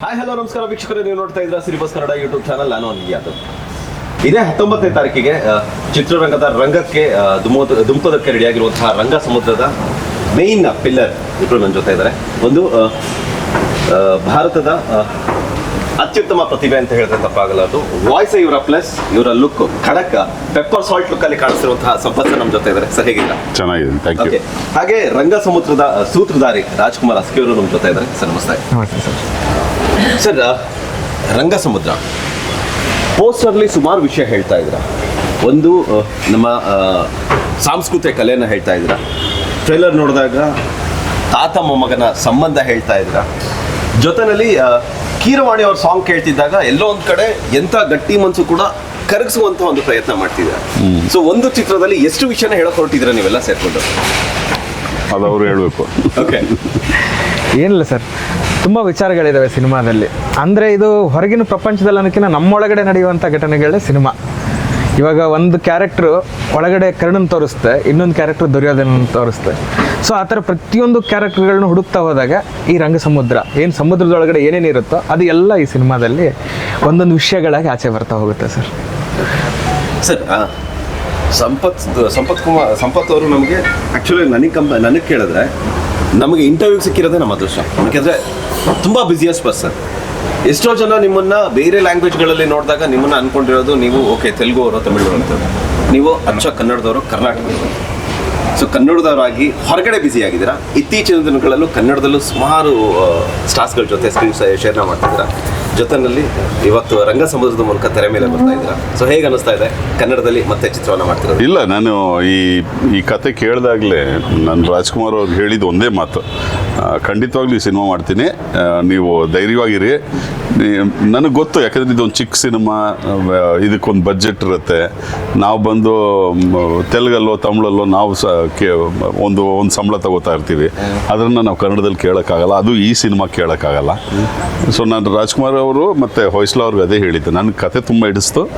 Hi hello ನಮಸ್ಕಾರ ವೀಕ್ಷಕರೇ ನೀವು ನೋಡ್ತಾ ಇದ್ರ ಸಿರಿಬಸ್ ಕನ್ನಡ ಯೂಟ್ಯೂಬ್ ಚಾನಲ್ ನಾನು ಅನಿಲ್ ಯಾದವ್. ಇದೇ ಹತ್ತೊಂಬತ್ತನೇ ತಾರೀಕಿಗೆ ಚಿತ್ರರಂಗದ ರಂಗಕ್ಕೆ ದುಮೋದ ದುಂಪದಕ್ಕೆ ರೆಡಿಯಾಗಿರುವಂತಹ ರಂಗ ಸಮುದ್ರದ ಮೇನ್ ಪಿಲ್ಲರ್ ಇಬ್ಬರು ನನ್ನ ಜೊತೆ ಇದ್ದಾರೆ. ಒಂದು ಭಾರತದ ಆ, ಅತ್ಯುತ್ತಮ ಪ್ರತಿಭೆ ಅಂತ ಹೇಳಿದ್ರೆ ತಪ್ಪಾಗಲಾರದು ವಾಯ್ಸ್ ಇವರ ಪ್ಲಸ್ ಇವರ ಲುಕ್ ಖಡಕ್ ಪೆಪ್ಪರ್ ಸಾಲ್ಟ್ ಲುಕ್ ಅಲ್ಲಿ ಕಾಣಿಸಿರುವಂತಹ ಸಂಪತ್ ನಮ್ಮ ಜೊತೆ ಇದ್ದಾರೆ. ಸರ್ ಹೇಗಿಲ್ಲ ಚೆನ್ನಾಗಿದೆ ಥ್ಯಾಂಕ್ ಯು ಹಾಗೆ ರಂಗ ಸಮುದ್ರದ ಸೂತ್ರಧಾರಿ ರಾಜ್ಕುಮಾರ್ ಅಸ್ಕಿ ಅವರು ನಮ್ಮ ಜೊತೆ ಇದ್ದಾರೆ. ಸರ್ ನಮಸ್ತೆ. ನಮಸ್ತೆ ಸರ್ ರಂಗಸಮುದ್ರ. ರಂಗ ಸಮುದ್ರ ಪೋಸ್ಟರ್ಲಿ ಸುಮಾರು ವಿಷಯ ಹೇಳ್ತಾ ಇದ್ರ ಒಂದು ನಮ್ಮ ಸಾಂಸ್ಕೃತಿಕ ಕಲೆಯನ್ನ ಹೇಳ್ತಾ ಇದ್ರ ಟ್ರೈಲರ್ ನೋಡಿದಾಗ ತಾತ ಮೊಮ್ಮಗನ ಸಂಬಂಧ ಹೇಳ್ತಾ ಇದ್ರ ಜೊತೆನಲ್ಲಿ ಕೀರವಾಣಿ ಅವ್ರ ಸಾಂಗ್ ಕೇಳ್ತಿದ್ದಾಗ ಎಲ್ಲೋ ಒಂದು ಕಡೆ ಎಂತ ಗಟ್ಟಿ ಮನ್ಸು ಕೂಡ ಕರಗಿಸುವಂತ ಒಂದು ಪ್ರಯತ್ನ ಮಾಡ್ತಿದ್ದಾರೆ ಸೊ ಒಂದು ಚಿತ್ರದಲ್ಲಿ ಎಷ್ಟು ವಿಷಯನ ಹೇಳಕ್ ಹೊರಟಿದ್ರ ನೀವೆಲ್ಲ ಸೇರ್ಕೊಂಡು? ಅದು ಅವರು ಹೇಳಬೇಕು. ಓಕೆ ಏನಿಲ್ಲ ಸರ್. ತುಂಬ ವಿಚಾರಗಳಿದ್ದಾವೆ ಸಿನಿಮಾದಲ್ಲಿ. ಅಂದರೆ ಇದು ಹೊರಗಿನ ಪ್ರಪಂಚದಲ್ಲಿ ಅನ್ನಕ್ಕಿಂತ ನಮ್ಮೊಳಗಡೆ ನಡೆಯುವಂಥ ಘಟನೆಗಳೇ ಸಿನಿಮಾ. ಇವಾಗ ಒಂದು ಕ್ಯಾರೆಕ್ಟ್ರು ಒಳಗಡೆ ಕರ್ಣನ್ ತೋರಿಸ್ತೆ, ಇನ್ನೊಂದು ಕ್ಯಾರೆಕ್ಟರ್ ದುರ್ಯೋಧನ ತೋರಿಸ್ತೆ. ಸೊ ಆ ಥರ ಪ್ರತಿಯೊಂದು ಕ್ಯಾರೆಕ್ಟರ್ಗಳನ್ನ ಹುಡುಕ್ತಾ ಹೋದಾಗ ಈ ರಂಗ ಸಮುದ್ರ ಏನು ಸಮುದ್ರದೊಳಗಡೆ ಏನೇನು ಇರುತ್ತೋ ಅದು ಎಲ್ಲ ಈ ಸಿನಿಮಾದಲ್ಲಿ ಒಂದೊಂದು ವಿಷಯಗಳಾಗಿ ಆಚೆ ಬರ್ತಾ ಹೋಗುತ್ತೆ ಸರ್. ಸರ್ ಸಂಪತ್ ಸಂಪತ್ ಕುಮಾರ್, ಸಂಪತ್ ಅವರು ನಮಗೆ ಆ್ಯಕ್ಚುಲಿ ನನಗೆ ಕಂಪ ನನಗೆ ಕೇಳಿದ್ರೆ ನಮಗೆ ಇಂಟರ್ವ್ಯೂ ಸಿಕ್ಕಿರೋದೇ ನಮ್ಮ ಅದೃಷ್ಟ. ಯಾಕೆಂದರೆ ತುಂಬ ಬಿಸಿಯಸ್ಟ್ ಪರ್ಸನ್ ಎಷ್ಟೋ ಜನ ನಿಮ್ಮನ್ನ ಬೇರೆ ಲ್ಯಾಂಗ್ವೇಜ್ಗಳಲ್ಲಿ ನೋಡಿದಾಗ ನಿಮ್ಮನ್ನ ಅನ್ಕೊಂಡಿರೋದು ನೀವು ಓಕೆ ತೆಲುಗು ಅವರು, ತಮಿಳು ಅಂತ ನೀವು ಅಚ್ಚ ಕನ್ನಡದವರು ಕರ್ನಾಟಕದವರು ಸೊ ಕನ್ನಡದವರಾಗಿ ಹೊರಗಡೆ ಬ್ಯುಸಿ ಆಗಿದ್ದೀರಾ? ಇತ್ತೀಚಿನ ದಿನಗಳಲ್ಲೂ ಕನ್ನಡದಲ್ಲೂ ಸುಮಾರು ಸ್ಟಾರ್ಸ್ಗಳ ಜೊತೆ ಸ್ಕ್ರೀನ್ ಶೇರ್ನ ಮಾಡ್ತಿದ್ದೀರಾ? ಜೊತೆನಲ್ಲಿ ಇವತ್ತು ರಂಗ ಸಮುದ್ರದ ಮೂಲಕ ತೆರೆ ಮೇಲೆ ಬರ್ತಾ ಇದ್ದೀರಾ? ಸೊ ಹೇಗೆ ಅನಿಸ್ತಾ ಇದೆ? ಕನ್ನಡದಲ್ಲಿ ಮತ್ತೆ ಚಿತ್ರವನ್ನು ಮಾಡ್ತಿರೋದು? ಇಲ್ಲ, ನಾನು ಈ ಈ ಕತೆ ಕೇಳಿದಾಗಲೇ ನಾನು ರಾಜ್ಕುಮಾರ್ ಅವ್ರು ಹೇಳಿದ ಒಂದೇ ಮಾತು. ಖಂಡಿತವಾಗ್ಲೂ ಈ ಸಿನಿಮಾ ಮಾಡ್ತೀನಿ. ನೀವು ಧೈರ್ಯವಾಗಿರಿ. ನನಗೆ ಗೊತ್ತು, ಯಾಕಂದರೆ ಇದೊಂದು ಚಿಕ್ಕ ಸಿನಿಮಾ ಇದಕ್ಕೊಂದು ಬಜೆಟ್ ಇರುತ್ತೆ. ನಾವು ಬಂದು ತೆಲುಗಲ್ಲೋ, ತಮಿಳಲ್ಲೋ ನಾವು ಸ, ಕೇ, ಒಂದು ಒಂದು ಸಂಬಳ ತಗೋತಾ ಇರ್ತೀವಿ. ಅದನ್ನು ನಾವು ಕನ್ನಡದಲ್ಲಿ ಕೇಳೋಕ್ಕಾಗಲ್ಲ, ಅದು ಈ ಸಿನಿಮಾ ಕೇಳೋಕ್ಕಾಗಲ್ಲ. ಸೊ ನಾನು ರಾಜ್ಕುಮಾರ್ ಅವರು ಮತ್ತು ಹೊಯ್ಸ್ಲಾ ಅವ್ರಿಗೆ ಅದೇ ಹೇಳಿದ್ದೆ. ನನ್ನ ಕತೆ ತುಂಬ ಹಿಡಿಸ್ತು.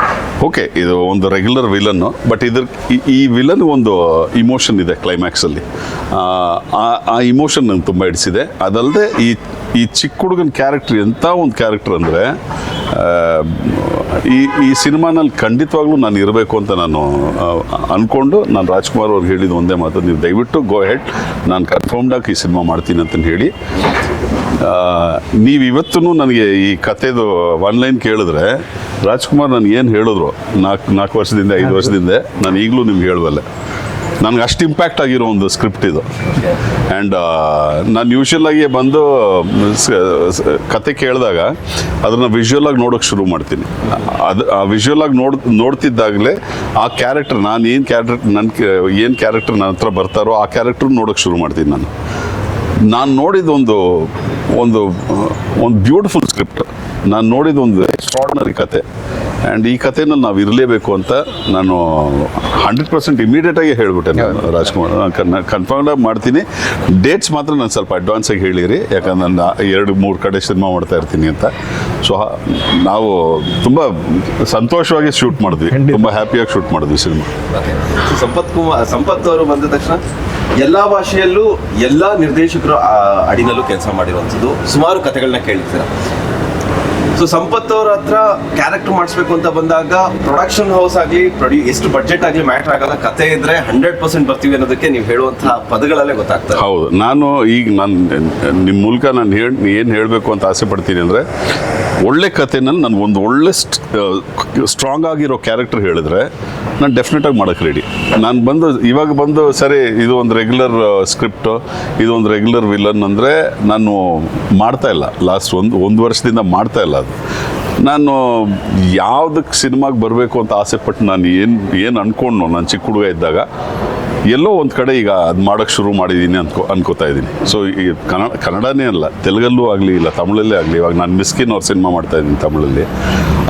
ಓಕೆ ಇದು ಒಂದು ರೆಗ್ಯುಲರ್ ವಿಲನ್ನು ಬಟ್ ಇದ್ರ, ಈ- ಈ ವಿಲನ್ ಒಂದು ಇಮೋಷನ್ ಇದೆ ಕ್ಲೈಮ್ಯಾಕ್ಸಲ್ಲಿ ಆ ಇಮೋಷನ್ ನಂಗೆ ತುಂಬ ಹಿಡಿಸಿದೆ. ಅದಲ್ಲದೆ ಈ ಈ ಚಿಕ್ಕ ಹುಡುಗನ ಕ್ಯಾರೆಕ್ಟರ್ ಎಂಥ ಒಂದು ಕ್ಯಾರೆಕ್ಟರ್ ಅಂದರೆ ಈ ಈ ಸಿನಿಮಾನಲ್ಲಿ ಖಂಡಿತವಾಗ್ಲೂ ನಾನು ಇರಬೇಕು ಅಂತ ನಾನು ಅಂದ್ಕೊಂಡು ನಾನು ರಾಜ್ಕುಮಾರ್ ಅವ್ರಿಗೆ ಹೇಳಿದ ಒಂದೇ ಮಾತು ನೀವು ದಯವಿಟ್ಟು ಗೋ ಹೆಡ್ ನಾನು ಕನ್ಫರ್ಮ್ಡಾಗಿ ಈ ಸಿನಿಮಾ ಮಾಡ್ತೀನಿ ಅಂತ ಹೇಳಿ. ನೀವು ಇವತ್ತೂ ನನಗೆ ಈ ಕತೆದು ಒನ್ ಲೈನ್ ಕೇಳಿದ್ರೆ ರಾಜ್ಕುಮಾರ್ ನನಗೆ ಏನು ಹೇಳಿದ್ರು ನಾಲ್ಕು ನಾಲ್ಕು ವರ್ಷದಿಂದ ಐದು ವರ್ಷದಿಂದ ನಾನು ಈಗಲೂ ನಿಮ್ಗೆ ಹೇಳುವಲ್ಲ. ನನಗೆ ಅಷ್ಟು ಇಂಪ್ಯಾಕ್ಟ್ ಆಗಿರೋ ಒಂದು ಸ್ಕ್ರಿಪ್ಟ್ ಇದು. ಆ್ಯಂಡ್ ನಾನು ಯೂಶಲ್ ಆಗಿ ಬಂದು ಕತೆ ಕೇಳಿದಾಗ ಅದನ್ನು ವಿಜುವಲ್ ಆಗಿ ನೋಡೋಕೆ ಶುರು ಮಾಡ್ತೀನಿ. ಅದು, ಆ ವಿಜುವಲ್ ಆಗಿ ನೋಡ್, ನೋಡ್ತಿದ್ದಾಗಲೇ ಆ ಕ್ಯಾರೆಕ್ಟರ್ ನಾನು ಏನು ಕ್ಯಾರೆಕ್ಟರ್ ನನ್ನ ಏನು ಕ್ಯಾರೆಕ್ಟರ್ ನನ್ನ ಹತ್ರ ಬರ್ತಾರೋ ಆ ಕ್ಯಾರೆಕ್ಟರ್ ನೋಡೋಕೆ ಶುರು ಮಾಡ್ತೀನಿ ನಾನು. ನಾನು ನೋಡಿದ ಒಂದು ಒಂದು ಒಂದು ಬ್ಯೂಟಿಫುಲ್ ಸ್ಕ್ರಿಪ್ಟ್ ನಾನು ನೋಡಿದ ಒಂದು ಎಕ್ಸ್ಟ್ರಾರ್ಡಿನರಿ ಕತೆ. ಆ್ಯಂಡ್ ಈ ಕಥೆನಲ್ಲಿ ನಾವು ಇರಲೇಬೇಕು ಅಂತ ನಾನು ಹಂಡ್ರೆಡ್ ಪರ್ಸೆಂಟ್ ಇಮಿಡಿಯೇಟಾಗಿ ಹೇಳ್ಬಿಟ್ಟೆ ನಾನು ರಾಜ್ಕುಮಾರ್. ನಾನು ಕನ್ಫರ್ಮ್ ಮಾಡ್ತೀನಿ. ಡೇಟ್ಸ್ ಮಾತ್ರ ನಾನು ಸ್ವಲ್ಪ ಅಡ್ವಾನ್ಸ್ ಆಗಿ ಹೇಳಿರಿ. ಯಾಕಂದ್ರೆ ನಾನು ಎರಡು ಮೂರು ಕಡೆ ಸಿನಿಮಾ ಮಾಡ್ತಾ ಇರ್ತೀನಿ ಅಂತ. ಸೊ ನಾವು ತುಂಬ ಸಂತೋಷವಾಗಿ ಶೂಟ್ ಮಾಡಿದ್ವಿ. ತುಂಬ ಹ್ಯಾಪಿಯಾಗಿ ಶೂಟ್ ಮಾಡಿದ್ವಿ ಸಿನಿಮಾ. ಸಂಪತ್ ಕುಮಾರ್ ಸಂಪತ್ ಅವರು ಬಂದ ತಕ್ಷಣ ಎಲ್ಲ ಭಾಷೆಯಲ್ಲೂ ಎಲ್ಲ ನಿರ್ದೇಶಕರು ಆ ಅಡಿನಲ್ಲೂ ಕೆಲಸ ಮಾಡಿರುವಂಥದ್ದು. ಸುಮಾರು ಕಥೆಗಳನ್ನ ಕೇಳಿರ್ತೀರ. ಸೊ ಸಂಪತ್ ಅವ್ರ ಹತ್ರ ಕ್ಯಾರೆಕ್ಟರ್ ಮಾಡಿಸ್ಬೇಕು ಅಂತ ಬಂದಾಗ ಪ್ರೊಡಕ್ಷನ್ ಹೌಸ್ ಆಗಲಿ ಪ್ರೊಡ್ಯೂ ಎಷ್ಟು ಬಜೆಟ್ ಆಗಲಿ ಮ್ಯಾಟರ್ ಆಗಲ್ಲ. ಕತೆ ಇದ್ರೆ ಹಂಡ್ರೆಡ್ ಪರ್ಸೆಂಟ್ ಬರ್ತೀವಿ ಅನ್ನೋದಕ್ಕೆ ನೀವು ಹೇಳುವಂತಹ ಪದಗಳಲ್ಲೇ ಗೊತ್ತಾಗ್ತದೆ. ಹೌದು. ನಾನು ಈಗ ನಾನು ನಿಮ್ಮ ಮೂಲಕ ನಾನು ಹೇಳಿ ಏನು ಹೇಳಬೇಕು ಅಂತ ಆಸೆ ಪಡ್ತೀನಿ ಅಂದರೆ, ಒಳ್ಳೆ ಕಥೆನಲ್ಲಿ ನಾನು ಒಂದು ಒಳ್ಳೆ ಸ್ಟ್ರಾಂಗ್ ಆಗಿರೋ ಕ್ಯಾರೆಕ್ಟರ್ ಹೇಳಿದ್ರೆ ನಾನು ಡೆಫಿನೆಟಾಗಿ ಮಾಡೋಕ್ಕೆ ರೆಡಿ ನಾನು ಬಂದು, ಇವಾಗ ಬಂದು ಸರಿ, ಇದು ಒಂದು ರೆಗ್ಯುಲರ್ ಸ್ಕ್ರಿಪ್ಟು ಇದು ಒಂದು ರೆಗ್ಯುಲರ್ ವಿಲನ್ ಅಂದರೆ ನಾನು ಮಾಡ್ತಾ ಇಲ್ಲ. ಲಾಸ್ಟ್ ಒಂದು ಒಂದು ವರ್ಷದಿಂದ ಮಾಡ್ತಾ ಇಲ್ಲ. ಅದು. ನಾನು ಯಾವುದಕ್ಕೆ ಸಿನಿಮಾಗೆ ಬರಬೇಕು ಅಂತ ಆಸೆ ಪಟ್ಟು ನಾನು ಏನು ಏನು ಅಂದ್ಕೊಂಡು ನಾನು ಚಿಕ್ಕ ಹುಡುಗ ಇದ್ದಾಗ, ಎಲ್ಲೋ ಒಂದು ಕಡೆ ಈಗ ಅದು ಮಾಡೋಕ್ಕೆ ಶುರು ಮಾಡಿದ್ದೀನಿ ಅನ್ಕೋ, ಅನ್ಕೋತಾ ಇದ್ದೀನಿ ಸೊ ಈ ಕನ್ನಡ, ಕನ್ನಡನೇ ಅಲ್ಲ, ತೆಲುಗಲ್ಲೂ ಆಗಲಿ, ಇಲ್ಲ ತಮಿಳಲ್ಲೇ ಆಗಲಿ, ಇವಾಗ ನಾನು ಮಿಸ್ಕಿನ್ ಅವ್ರ ಸಿನಿಮಾ ಮಾಡ್ತಾ ಇದ್ದೀನಿ ತಮಿಳಲ್ಲಿ.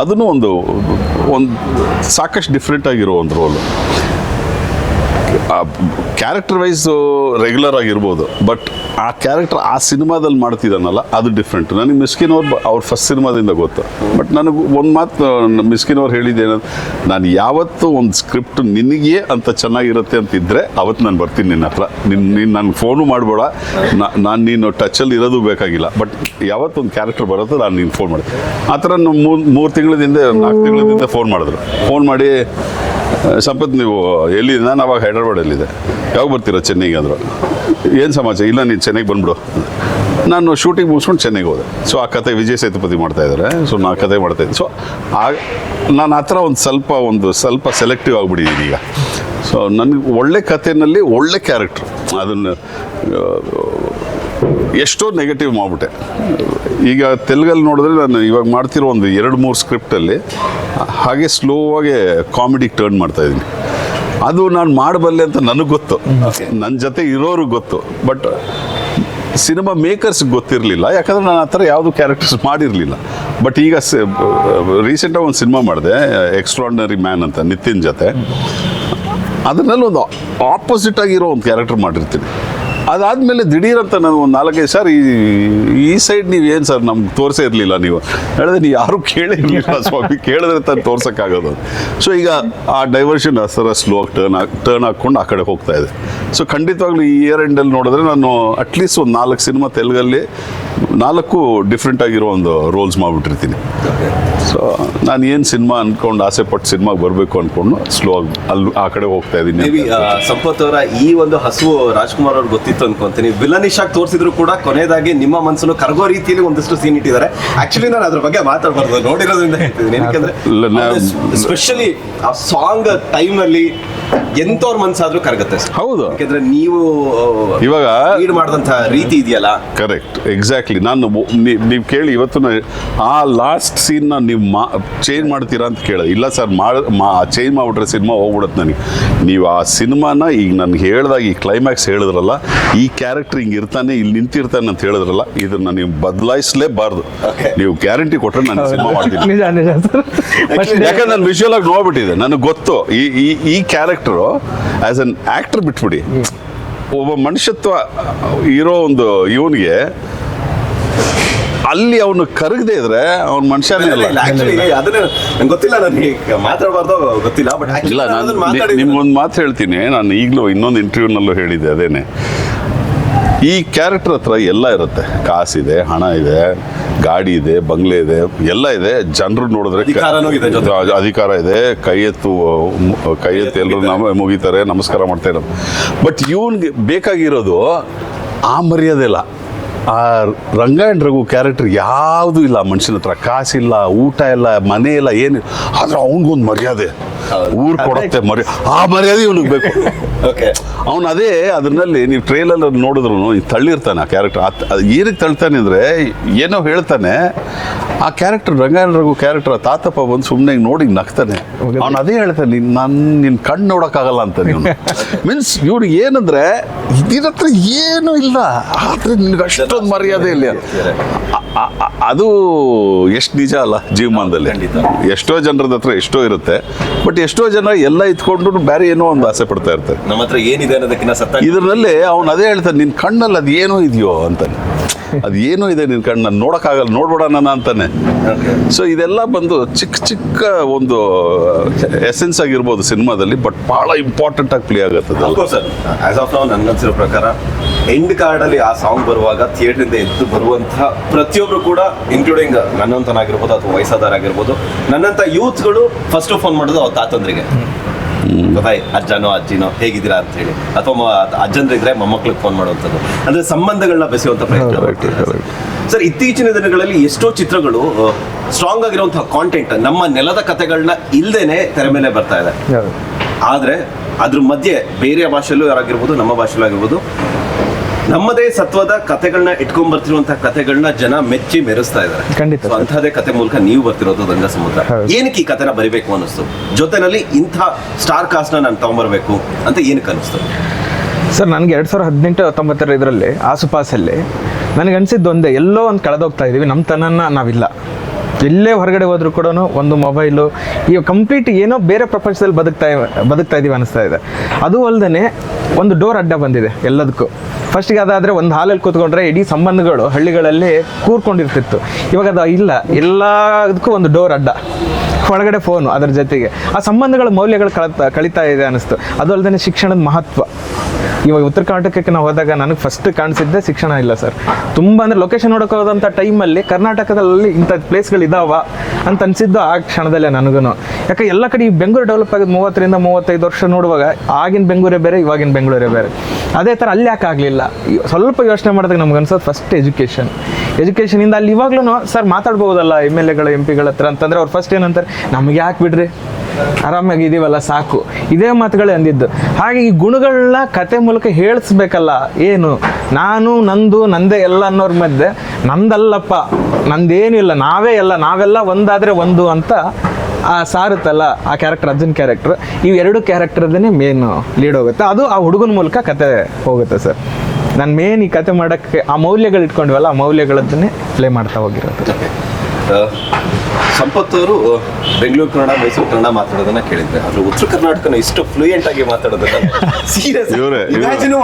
ಅದನ್ನು ಒಂದು ಒಂದು ಸಾಕಷ್ಟು ಡಿಫ್ರೆಂಟ್ ಆಗಿರೋ ಒಂದು ರೋಲು ಕ್ಯಾರೆಕ್ಟರ್ ವೈಸು ರೆಗ್ಯುಲರ್ ಆಗಿರ್ಬೋದು ಬಟ್ ಆ ಕ್ಯಾರೆಕ್ಟರ್ ಆ ಸಿನಿಮಾದಲ್ಲಿ ಮಾಡ್ತಿದ್ದಾನಲ್ಲ, ಅದು ಡಿಫ್ರೆಂಟ್ ನನಗೆ ಮಿಸ್ಕಿನ್ ಅವ್ರು ಅವ್ರ ಫಸ್ಟ್ ಸಿನಿಮಾದಿಂದ ಗೊತ್ತು. ಬಟ್ ನನಗೆ ಒಂದು ಮಾತು ಮಿಸ್ಕಿನ್ ಅವ್ರು ಹೇಳಿದ್ದೇನಂದ್ರೆ ನಾನು ಯಾವತ್ತೂ ಒಂದು ಸ್ಕ್ರಿಪ್ಟ್ ನಿನಗೆ ಅಂತ ಚೆನ್ನಾಗಿರುತ್ತೆ ಅಂತಿದ್ರೆ ಅವತ್ತು ನಾನು ಬರ್ತೀನಿ ನಿನ್ನ ಹತ್ರ. ನಿನ್ನ ನೀನು ನನಗೆ ಫೋನು ಮಾಡಬೇಡ. ನಾನು ನೀನು ಟಚಲ್ಲಿ ಇರೋದು ಬೇಕಾಗಿಲ್ಲ. ಬಟ್ ಯಾವತ್ತೊಂದು ಕ್ಯಾರೆಕ್ಟರ್ ಬರುತ್ತೋ, ನಾನು ನೀನು ಫೋನ್ ಮಾಡಿದೆ ಆ ಥರ ಮೂರು ಮೂರು ತಿಂಗಳಿಂದ ನಾಲ್ಕು ತಿಂಗಳಿಂದ ಫೋನ್ ಮಾಡಿದ್ರು. ಫೋನ್ ಮಾಡಿ ಸಂಪತ್ ನೀವು ಎಲ್ಲಿ ನಾನು ಅವಾಗ ಹೈದ್ರಾಬಾದಲ್ಲಿದೆ ಯಾವಾಗ ಬರ್ತೀರಾ ಚೆನ್ನೈಗೆ ಅಂದರು ಏನು ಸಮಾಚಾರ? ಇಲ್ಲ, ನೀನು ಚೆನ್ನಾಗಿ ಬಂದ್ಬಿಡು. ನಾನು ಶೂಟಿಂಗ್ ಮುಗಿಸ್ಕೊಂಡು ಚೆನ್ನೈಗೆ ಹೋದೆ. ಸೊ ಆ ಕತೆ ವಿಜಯ್ ಸೇತುಪತಿ ಮಾಡ್ತಾ ಇದ್ದಾರೆ ಸೊ ನಾ ಕತೆ ಮಾಡ್ತಾ ಇದ್ದೆ. ಸೊ ಆ, ನಾನು ಆ ಥರ ಒಂದು ಸ್ವಲ್ಪ ಒಂದು ಸ್ವಲ್ಪ ಸೆಲೆಕ್ಟಿವ್ ಆಗಿಬಿಟ್ಟಿದ್ದೀನಿ ಈಗ. ಸೊ ನನಗೆ ಒಳ್ಳೆ ಕಥೆನಲ್ಲಿ ಒಳ್ಳೆ ಕ್ಯಾರೆಕ್ಟ್ರು ಅದನ್ನು ಎಷ್ಟೋ ನೆಗೆಟಿವ್ ಮಾಡಿಬಿಟ್ಟೆ. ಈಗ ತೆಲುಗಲ್ಲಿ ನೋಡಿದ್ರೆ ನಾನು ಇವಾಗ ಮಾಡ್ತಿರೋ ಒಂದು ಎರಡು ಮೂರು ಸ್ಕ್ರಿಪ್ಟಲ್ಲಿ ಹಾಗೆ ಸ್ಲೋ ಆಗಿ ಕಾಮಿಡಿಗೆ ಟರ್ನ್ ಮಾಡ್ತಾ ಇದ್ದೀನಿ. ಅದು ನಾನು ಮಾಡಬಲ್ಲೆ ಅಂತ ನನಗೆ ಗೊತ್ತು. ನನ್ನ ಜೊತೆ ಇರೋರು ಗೊತ್ತು. ಬಟ್ ಸಿನಿಮಾ ಮೇಕರ್ಸ್ ಗೊತ್ತಿರಲಿಲ್ಲ. ಯಾಕಂದ್ರೆ ನಾನು ಆ ಥರ ಯಾವುದು ಕ್ಯಾರೆಕ್ಟರ್ಸ್ ಮಾಡಿರಲಿಲ್ಲ. ಬಟ್ ಈಗ ರೀಸೆಂಟಾಗಿ ಒಂದು ಸಿನಿಮಾ ಮಾಡಿದೆ ಎಕ್ಸ್ಟ್ರಾರ್ಡಿನರಿ ಮ್ಯಾನ್ ಅಂತ ನಿತಿನ್ ಜೊತೆ. ಅದರಲ್ಲಿ ಒಂದು ಆಪೋಸಿಟ್ ಆಗಿರೋ ಒಂದು ಕ್ಯಾರೆಕ್ಟರ್ ಮಾಡಿರ್ತೀನಿ. ಅದಾದಮೇಲೆ ದಿಢೀರಂತ ನಾನು ಒಂದು ನಾಲ್ಕೈದು ಸರ್ ಈ ಈ ಸೈಡ್ ನೀವು ಏನು ಸರ್ ನಮ್ಗೆ ತೋರಿಸೇ ಇರಲಿಲ್ಲ ನೀವು? ಹೇಳಿದ್ರೆ ನೀವು ಯಾರು ಕೇಳೇ ಇರಲಿಲ್ಲ ಸ್ವಾಮಿ, ಕೇಳಿದ್ರೆ ತಾನು ತೋರ್ಸೋಕ್ಕಾಗೋದು. ಸೊ ಈಗ ಆ ಡೈವರ್ಷನ್ ಥರ ಸ್ಲೋ ಆಗಿ ಟರ್ನ್ ಆಗಿ ಟರ್ನ್ ಹಾಕ್ಕೊಂಡು ಆ ಕಡೆ ಹೋಗ್ತಾ ಇದೆ. ಸೊ ಖಂಡಿತವಾಗ್ಲೂ ಈ ಇಯರ್ ಎಂಡಲ್ಲಿ ನೋಡಿದ್ರೆ ನಾನು ಅಟ್ಲೀಸ್ಟ್ ಒಂದು ನಾಲ್ಕು ಸಿನಿಮಾ ತೆಲುಗಲ್ಲಿ ನಾಲ್ಕು ಡಿಫ್ರೆಂಟ್ ಆಗಿರೋ ಒಂದು ರೋಲ್ಸ್ ಮಾಡಿಬಿಟ್ಟಿರ್ತೀನಿ. ಸೊ ನಾನು ಏನು ಸಿನಿಮಾ ಅಂದ್ಕೊಂಡು ಆಸೆ ಪಟ್ಟು ಸಿನಿಮಾಗೆ ಬರಬೇಕು ಅಂದ್ಕೊಂಡು ಸ್ಲೋ ಆಗಿ, ಅಲ್ಲಿ ಆ ಕಡೆ ಹೋಗ್ತಾ ಇದ್ದೀನಿ ಸಂಪತ್ ಅವರ ಈ ಒಂದು ಹಸುವು ರಾಜ್ಕುಮಾರ್ ಅವ್ರಿಗೆ ಗೊತ್ತಿತ್ತು ಅನ್ಕೊಂತೀನಿ. ವಿಲನಿಶ್ ಆಗಿ ತೋರಿಸಿದ್ರು ಕೂಡ ಕೊನೆಯದಾಗಿ ನಿಮ್ಮ ಮನಸ್ಸನ್ನು ಕರಗೋ ರೀತಿಯಲ್ಲಿ ಒಂದಷ್ಟು ಸೀನ್ ಇಟ್ಟಿದ್ದಾರೆ. ಆಕ್ಚುಲಿ ನಾನು ಅದ್ರ ಬಗ್ಗೆ ಮಾತಾಡಬಾರ್ದು ನೋಡಿರೋದ್ರಿಂದ ಹೇಳ್ತಿದ್ದೀನಿ. ಏನಕ್ಕೆ ನಾ- ಸ್ಪೆಷಲಿ ಆ ಸಾಂಗ್ ಟೈಮ್ ಅಲ್ಲಿ ಎಂತವ್ರ ಮನ್ಸಾದ್ರೂ ಕರಗತ್ತೆ. ಹೌದು. ಯಾಕಂದ್ರೆ ನೀವು ಇವಾಗ ಲೀಡ್ ಮಾಡಿದಂತ ರೀತಿ ಇದೆಯಲ್ಲ? ಕರೆಕ್ಟ್ ಎಕ್ಸಾಕ್ಟ್ಲಿ ನಾನು ನೀವು ಕೇಳಿ ಇವತ್ತು ನಾ- ಆ ಲಾಸ್ಟ್ ಸೀನ್ನ ನೀವು ಮಾ ಚೇಂಜ್ ಮಾಡ್ತೀರಾ ಅಂತ ಕೇಳ. ಇಲ್ಲ ಸರ್ ಮಾ ಚೇಂಜ್ ಮಾಡಿಬಿಟ್ರೆ ಸಿನಿಮಾ ಹೋಗ್ಬಿಡುತ್ತೆ ನನಗೆ. ನೀವು ಆ ಸಿನಿಮಾನ ಈಗ ನನ್ಗೆ ಹೇಳ್ದಾಗ ಈ ಕ್ಲೈಮ್ಯಾಕ್ಸ್ ಹೇಳಿದ್ರಲ್ಲ ಈ ಕ್ಯಾರೆಕ್ಟರ್ ಹಿಂಗೆ ಇರ್ತಾನೆ ಇಲ್ಲಿ ನಿಂತಿರ್ತಾನೆ ಅಂತ ಹೇಳಿದ್ರಲ್ಲ ಇದನ್ನ ನೀವು ಬದಲಾಯಿಸಲೇಬಾರ್ದು. ನೀವು ಗ್ಯಾರಂಟಿ ಕೊಟ್ಟರೆ ನಾನು ಸಿನಿಮಾ ಮಾಡ್ತೀನಿ. ನಿಜ ನಿಜ. ಸರ್ ಯಾಕಂದ್ರೆ ನಾನು ವಿಷುವಲ್ ಆಗಿ ನೋಡ್ಬಿಟ್ಟಿದೆ ನನಗೆ ಗೊತ್ತು. ಈ ಈ ಈ ಕ್ಯಾರೆಕ್ಟರು ಆಸ್ ಅನ್ ಆಕ್ಟರ್ ಬಿಟ್ಬಿಡಿ. ಒಬ್ಬ ಮನುಷ್ಯತ್ವ ಇರೋ ಒಂದು ಇವನಿಗೆ ಅಲ್ಲಿ ಅವನು ಕರಗದೆ ಇದ್ರೆ ಅವ್ನ ಮನುಷ್ಯನೇ ಇಲ್ಲ ನಂಗೆ ಗೊತ್ತಿಲ್ಲ ನನಗೆ ಮಾತಾಡಬಾರ್ದು ಗೊತ್ತಿಲ್ಲ ಬಟ್ ಇಲ್ಲ ನಾನು ನಿಮ್ಗೊಂದು ಮಾತು ಹೇಳ್ತೀನಿ. ನಾನು ಈಗಲೂ ಇನ್ನೊಂದು ಇಂಟರ್ವ್ಯೂನಲ್ಲೂ ಹೇಳಿದ್ದೆ ಅದೇನೆ. ಈ ಕ್ಯಾರೆಕ್ಟರ್ ಹತ್ರ ಎಲ್ಲ ಇರುತ್ತೆ. ಕಾಸಿದೆ ಹಣ ಇದೆ ಗಾಡಿ ಇದೆ ಬಂಗ್ಲೆ ಇದೆ ಎಲ್ಲ ಇದೆ. ಜನರು ನೋಡಿದ್ರೆ. ಅಧಿಕಾರ ಇದೆ. ಕೈ ಎತ್ತು ಕೈ ಎತ್ತು ಎಲ್ಲರೂ ನಮ ಮುಗಿತಾರೆ ನಮಸ್ಕಾರ ಮಾಡ್ತಾ ಇರೋದು. ಬಟ್ ಇವನ್ಗೆ ಬೇಕಾಗಿರೋದು ಆ ಮರ್ಯಾದೆ ಇಲ್ಲ. ಆ ರಂಗಾಯಣ ರಘು ಕ್ಯಾರೆಕ್ಟರ್ ಯಾವುದೂ ಇಲ್ಲ ಮನುಷ್ಯನ ಹತ್ರ. ಕಾಸಿಲ್ಲ ಊಟ ಇಲ್ಲ ಮನೆ ಇಲ್ಲ ಏನು ಆದ್ರೆ ಅವನಿಗೊಂದು ಮರ್ಯಾದೆ. ಊರು ಕೊಡುತ್ತೆ ಮರ್ಯ ಆ ಮರ್ಯಾದೆ ಇವನಿಗೆ ಬೇಕು. ಓಕೆ ಅವನು ಅದೇ ಅದರಲ್ಲಿ ನೀವು ಟ್ರೇಲಲ್ಲಿ ನೋಡಿದ್ರು ತಳ್ಳಿರ್ತಾನೆ ಆ ಕ್ಯಾರೆಕ್ಟರ್ ಅದು ಏನಕ್ಕೆ ತಳ್ತಾನೆ ಅಂದರೆ ಏನೋ ಹೇಳ್ತಾನೆ ಆ ಕ್ಯಾರೆಕ್ಟರ್ ರಂಗಾಯಣ ರಘು ಕ್ಯಾರೆಕ್ಟರ್ ತಾತಪ್ಪ ಬಂದು ಸುಮ್ಮನೆ ನೋಡಿ ನಗ್ತಾನೆ. ಅವನು ಅದೇ ಹೇಳ್ತಾನೆ ನಿನ್ನ ನಾನು ನಿನ್ನ ಕಣ್ಣು ನೋಡೋಕ್ಕಾಗಲ್ಲ ಅಂತ ನೀವು ಮೀನ್ಸ್ ಇವ್ರಿಗೆ ಏನಂದ್ರೆ ಇದ್ರ ಹತ್ರ ಏನೂ ಇಲ್ಲ. ಆದ್ರೆ ನಿನ್ಗೆ ಅಷ್ಟೊಂದು ಮರ್ಯಾದೆ ಇಲ್ಲ. ಅದು ಎಷ್ಟು ನಿಜ ಅಲ್ಲ ಜೀವಮಾನದಲ್ಲಿ. ಎಷ್ಟೋ ಜನರದ ಹತ್ರ ಎಷ್ಟೋ ಇರುತ್ತೆ. ಬಟ್ ಎಷ್ಟೋ ಜನ ಎಲ್ಲ ಇತ್ಕೊಂಡು ಬೇರೆ ಏನೋ ಒಂದು ಆಸೆ ಪಡ್ತಾ ಇರ್ತಾರೆ. ನಮ್ಮ ಹತ್ರ ಏನಿದೆ ಅನ್ನೋದಕ್ಕಿಂತ ಸತ್ತ ಇದರಲ್ಲಿ ಅವನು ಅದೇ ಹೇಳ್ತಾನೆ ನಿನ್ನ ಕಣ್ಣಲ್ಲಿ ಅದು ಏನೋ ಇದೆಯೋ ಅಂತಾನೆ. ಅದು ಏನೋ ಇದೆ ನಿನ್ನ ಕಣ್ಣು ನಾನು ನೋಡೋಕ್ಕಾಗಲ್ಲ ನೋಡ್ಬೇಡ ಅಂತಾನೆ. ಸೊ ಇದೆಲ್ಲ ಬಂದು ಚಿಕ್ಕ ಚಿಕ್ಕ ಒಂದು ಎಸೆನ್ಸ್ ಆಗಿರ್ಬೋದು ಸಿನಿಮಾದಲ್ಲಿ ಬಟ್ ಭಾಳ ಇಂಪಾರ್ಟೆಂಟ್ ಆಗಿ ಪ್ಲೇ ಆಗುತ್ತೆ. ಸರ್ ಆಸ್ ಆಫ್ ನಾವು ನನ್ಗನ್ಸಿರೋ ಪ್ರಕಾರ ಎಂಡ್ ಕಾರ್ಡ್ ಅಲ್ಲಿ ಆ ಸಾಂಗ್ ಬರುವಾಗ ಥಿಯೇಟರ್ ಇಂದ ಎದ್ದು ಬರುವಂತಹ ಪ್ರತಿಯೊಬ್ರು ಕೂಡ ಇನ್ಕ್ಲೂಡಿಂಗ್ ನನ್ನಂತನಾಗಿರ್ಬೋದು ಅಥವಾ ವಯಸ್ಸಾದವರಾಗಿರ್ಬೋದು ನನ್ನಂತ ಯೂತ್ಗಳು ಫಸ್ಟ್ ಫೋನ್ ಮಾಡೋದು ಅವ್ರ ತಾತಂದ್ರಿಗೆ. ಗೊತ್ತಾಯ್ ಅಜ್ಜನೋ ಅಜ್ಜಿನೋ ಹೇಗಿದ್ದೀರಾ ಅಂತ ಹೇಳಿ. ಅಥವಾ ಅಜ್ಜಂದ್ರಿದ್ರೆ ಮೊಮ್ಮಕ್ಳಿಗೆ ಫೋನ್ ಮಾಡುವಂಥದ್ದು. ಅಂದ್ರೆ ಸಂಬಂಧಗಳನ್ನ ಬೆಸೆಯುವಂತ ಪ್ರಯತ್ನ. ಸರ್ ಇತ್ತೀಚಿನ ದಿನಗಳಲ್ಲಿ ಎಷ್ಟೋ ಚಿತ್ರಗಳು ಸ್ಟ್ರಾಂಗ್ ಆಗಿರುವಂತಹ ಕಾಂಟೆಂಟ್ ನಮ್ಮ ನೆಲದ ಕಥೆಗಳನ್ನ ಇಲ್ದೇನೆ ತೆರೆ ಮೇಲೆ ಬರ್ತಾ ಇದೆ. ಆದ್ರೆ ಅದ್ರ ಮಧ್ಯೆ ಬೇರೆ ಭಾಷೆಯಲ್ಲೂ ಯಾರಾಗಿರ್ಬೋದು ನಮ್ಮ ಭಾಷೆಯಲ್ಲೂ ಆಗಿರ್ಬೋದು ನಮ್ಮದೇ ಸತ್ವದ ಕಥೆಗಳನ್ನ ಇಟ್ಕೊಂಡ್ ಬರ್ತಿರುವಂತಹ ಕಥೆಗಳನ್ನ ಜನ ಮೆಚ್ಚಿ ಮೆರೆಸ್ತಾ ಇದ್ದಾರೆ ಖಂಡಿತ. ಕತೆ ಮೂಲಕ ನೀವು ಬರ್ತಿರೋದು ಗಂಗಾ ಸಮುದ್ರ. ಏನಕ್ಕೆ ಈ ಕಥೆನ ಬರಿಬೇಕು ಅನ್ನಿಸ್ತು? ಜೊತೆನಲ್ಲಿ ಇಂಥ ಸ್ಟಾರ್ ಕಾಸ್ಟ್ ನಾನು ತಗೊಂಬರ್ಬೇಕು ಅಂತ ಏನಕ್ಕೆ ಅನಿಸ್ತು ಸರ್ ನನಗೆ ಎರಡು ಸಾವಿರದ ಹದಿನೆಂಟು ಹತ್ತೊಂಬತ್ತರ ಇದರಲ್ಲಿ ಆಸುಪಾಸಲ್ಲಿ ನನಗೆ ಅನಿಸಿದ್ದು ಒಂದೇ ಎಲ್ಲೋ ಒಂದು ಕಳೆದೋಗ್ತಾ ಇದ್ದೀವಿ ನಮ್ಮ ತನನ ನಾವಿಲ್ಲ. ಎಲ್ಲೇ ಹೊರಗಡೆ ಹೋದ್ರು ಕೂಡ ಒಂದು ಮೊಬೈಲು, ಈ ಕಂಪ್ಲೀಟ್ ಏನೋ ಬೇರೆ ಪ್ರಪಂಚದಲ್ಲಿ ಬದುಕ್ತಾ ಬದುಕ್ತಾ ಇದೀವಿ ಅನಿಸ್ತಾ ಇದೆ. ಅದು ಅಲ್ಲದೆ ಒಂದು ಡೋರ್ ಅಡ್ಡ ಬಂದಿದೆ ಎಲ್ಲದಕ್ಕೂ. ಫಸ್ಟಿಗೆ ಅದಾದರೆ ಒಂದು ಹಾಲಲ್ಲಿ ಕೂತ್ಕೊಂಡ್ರೆ ಇಡೀ ಸಂಬಂಧಗಳು ಹಳ್ಳಿಗಳಲ್ಲಿ ಕೂರ್ಕೊಂಡಿರ್ತಿತ್ತು. ಇವಾಗ ಅದು ಇಲ್ಲ, ಎಲ್ಲದಕ್ಕೂ ಒಂದು ಡೋರ್ ಅಡ್ಡ. ಒಳಗಡೆ ಫೋನು ಅದರ ಜೊತೆಗೆ. ಆ ಸಂಬಂಧಗಳ ಮೌಲ್ಯಗಳು ಕಳತಾ, ಕಳೀತಾ ಇದೆ ಅನಿಸ್ತು ಅದು ಅಲ್ಲದೆ ಶಿಕ್ಷಣದ ಮಹತ್ವ. ಇವಾಗ ಉತ್ತರ ಕರ್ನಾಟಕಕ್ಕೆ ನಾವು ಹೋದಾಗ ನನಗೆ ಫಸ್ಟ್ ಕಾಣಿಸಿದ್ದೆ ಶಿಕ್ಷಣ ಇಲ್ಲ ಸರ್ ತುಂಬ ಅಂದರೆ ಲೊಕೇಶನ್ ನೋಡೋಕೆ ಹೋದಂಥ ಟೈಮಲ್ಲಿ ಕರ್ನಾಟಕದಲ್ಲಿ ಇಂಥ ಪ್ಲೇಸ್ಗಳು ಇದಾವ ಅಂತ ಅನಿಸಿದ್ದು ಆ ಕ್ಷಣದಲ್ಲೇ ನನಗೂ ಯಾಕೆ ಎಲ್ಲ ಕಡೆ ಈ ಬೆಂಗಳೂರು ಡೆವಲಪ್ ಆಗಿದ್ದು ಮೂವತ್ತರಿಂದ ಮೂವತ್ತೈದು ವರ್ಷ ನೋಡುವಾಗ ಆಗಿನ ಬೆಂಗಳೂರೇ ಬೇರೆ, ಇವಾಗಿನ ಬೆಂಗಳೂರೇ ಬೇರೆ. ಅದೇ ಥರ ಅಲ್ಲಿ ಯಾಕೆ ಆಗಲಿಲ್ಲ? ಸ್ವಲ್ಪ ಯೋಚನೆ ಮಾಡಿದಾಗ ನಮ್ಗೆ ಅನ್ಸೋದು ಫಸ್ಟ್ ಎಜುಕೇಷನ್ ಎಜುಕೇಷನಿಂದ ಅಲ್ಲಿ ಇವಾಗ್ಲೂ ಸರ್ ಮಾತಾಡ್ಬೋದಲ್ಲ ಎಂ ಎಲ್ ಎಗಳ ಎಂ ಪಿಗಳ ಹತ್ರ ಅಂತಂದ್ರೆ ಅವ್ರು ಫಸ್ಟ್ ಏನಂತಾರೆ, ನಮ್ಗೆ ಯಾಕೆ ಬಿಡ್ರಿ? ಆರಾಮಾಗಿ ಇದೀವಲ್ಲ, ಸಾಕು. ಇದೇ ಮಾತುಗಳೇ ಅಂದಿದ್ದು. ಹಾಗೆ ಈ ಗುಣಗಳನ್ನ ಕತೆ ಮೂಲಕ ಹೇಳಿಸ್ಬೇಕಲ್ಲ, ಏನು? ನಾನು, ನಂದು, ನಂದೇ ಎಲ್ಲ ಅನ್ನೋರ ಮಧ್ಯೆ ನಂದಲ್ಲಪ್ಪ ನಂದೇನಿಲ್ಲ ನಾವೇ ಎಲ್ಲ, ನಾವೆಲ್ಲ ಒಂದಾದ್ರೆ ಒಂದು ಅಂತ ಆ ಸಾರುತ್ತಲ್ಲ ಆ ಕ್ಯಾರೆಕ್ಟರ್ ಅರ್ಜುನ್ ಕ್ಯಾರೆಕ್ಟರ್ ಇವೆರಡು ಕ್ಯಾರೆಕ್ಟರ್ದೇ ಮೇನ್ ಲೀಡ್ ಹೋಗುತ್ತೆ. ಅದು ಆ ಹುಡುಗನ ಮೂಲಕ ಕತೆ ಹೋಗುತ್ತೆ ಸರ್ ನಾನು ಮೇನ್ ಈ ಕತೆ ಮಾಡೋಕ್ಕೆ ಆ ಮೌಲ್ಯಗಳು ಇಟ್ಕೊಂಡ್ವಲ್ಲ ಆ ಮೌಲ್ಯಗಳದ್ದನ್ನೇ ಪ್ಲೇ ಮಾಡ್ತಾ ಹೋಗಿರೋದು. ಸಂಪತ್ ಅವರು ಬೆಂಗಳೂರು ಕನ್ನಡ ಮೈಸೂರು ಕನ್ನಡ ಮಾತಾಡೋದನ್ನ ಕೇಳಿದ್ರೆ. ಅದು ಉತ್ತರ ಕರ್ನಾಟಕನ ಇಷ್ಟು ಫ್ಲೂಯೆಂಟ್ ಆಗಿ ಮಾತಾಡೋದನ್ನ ಸೀರಿಯಸ್ ಇವ್ರೇ- ಇಮ್ಯಾಜಿನ್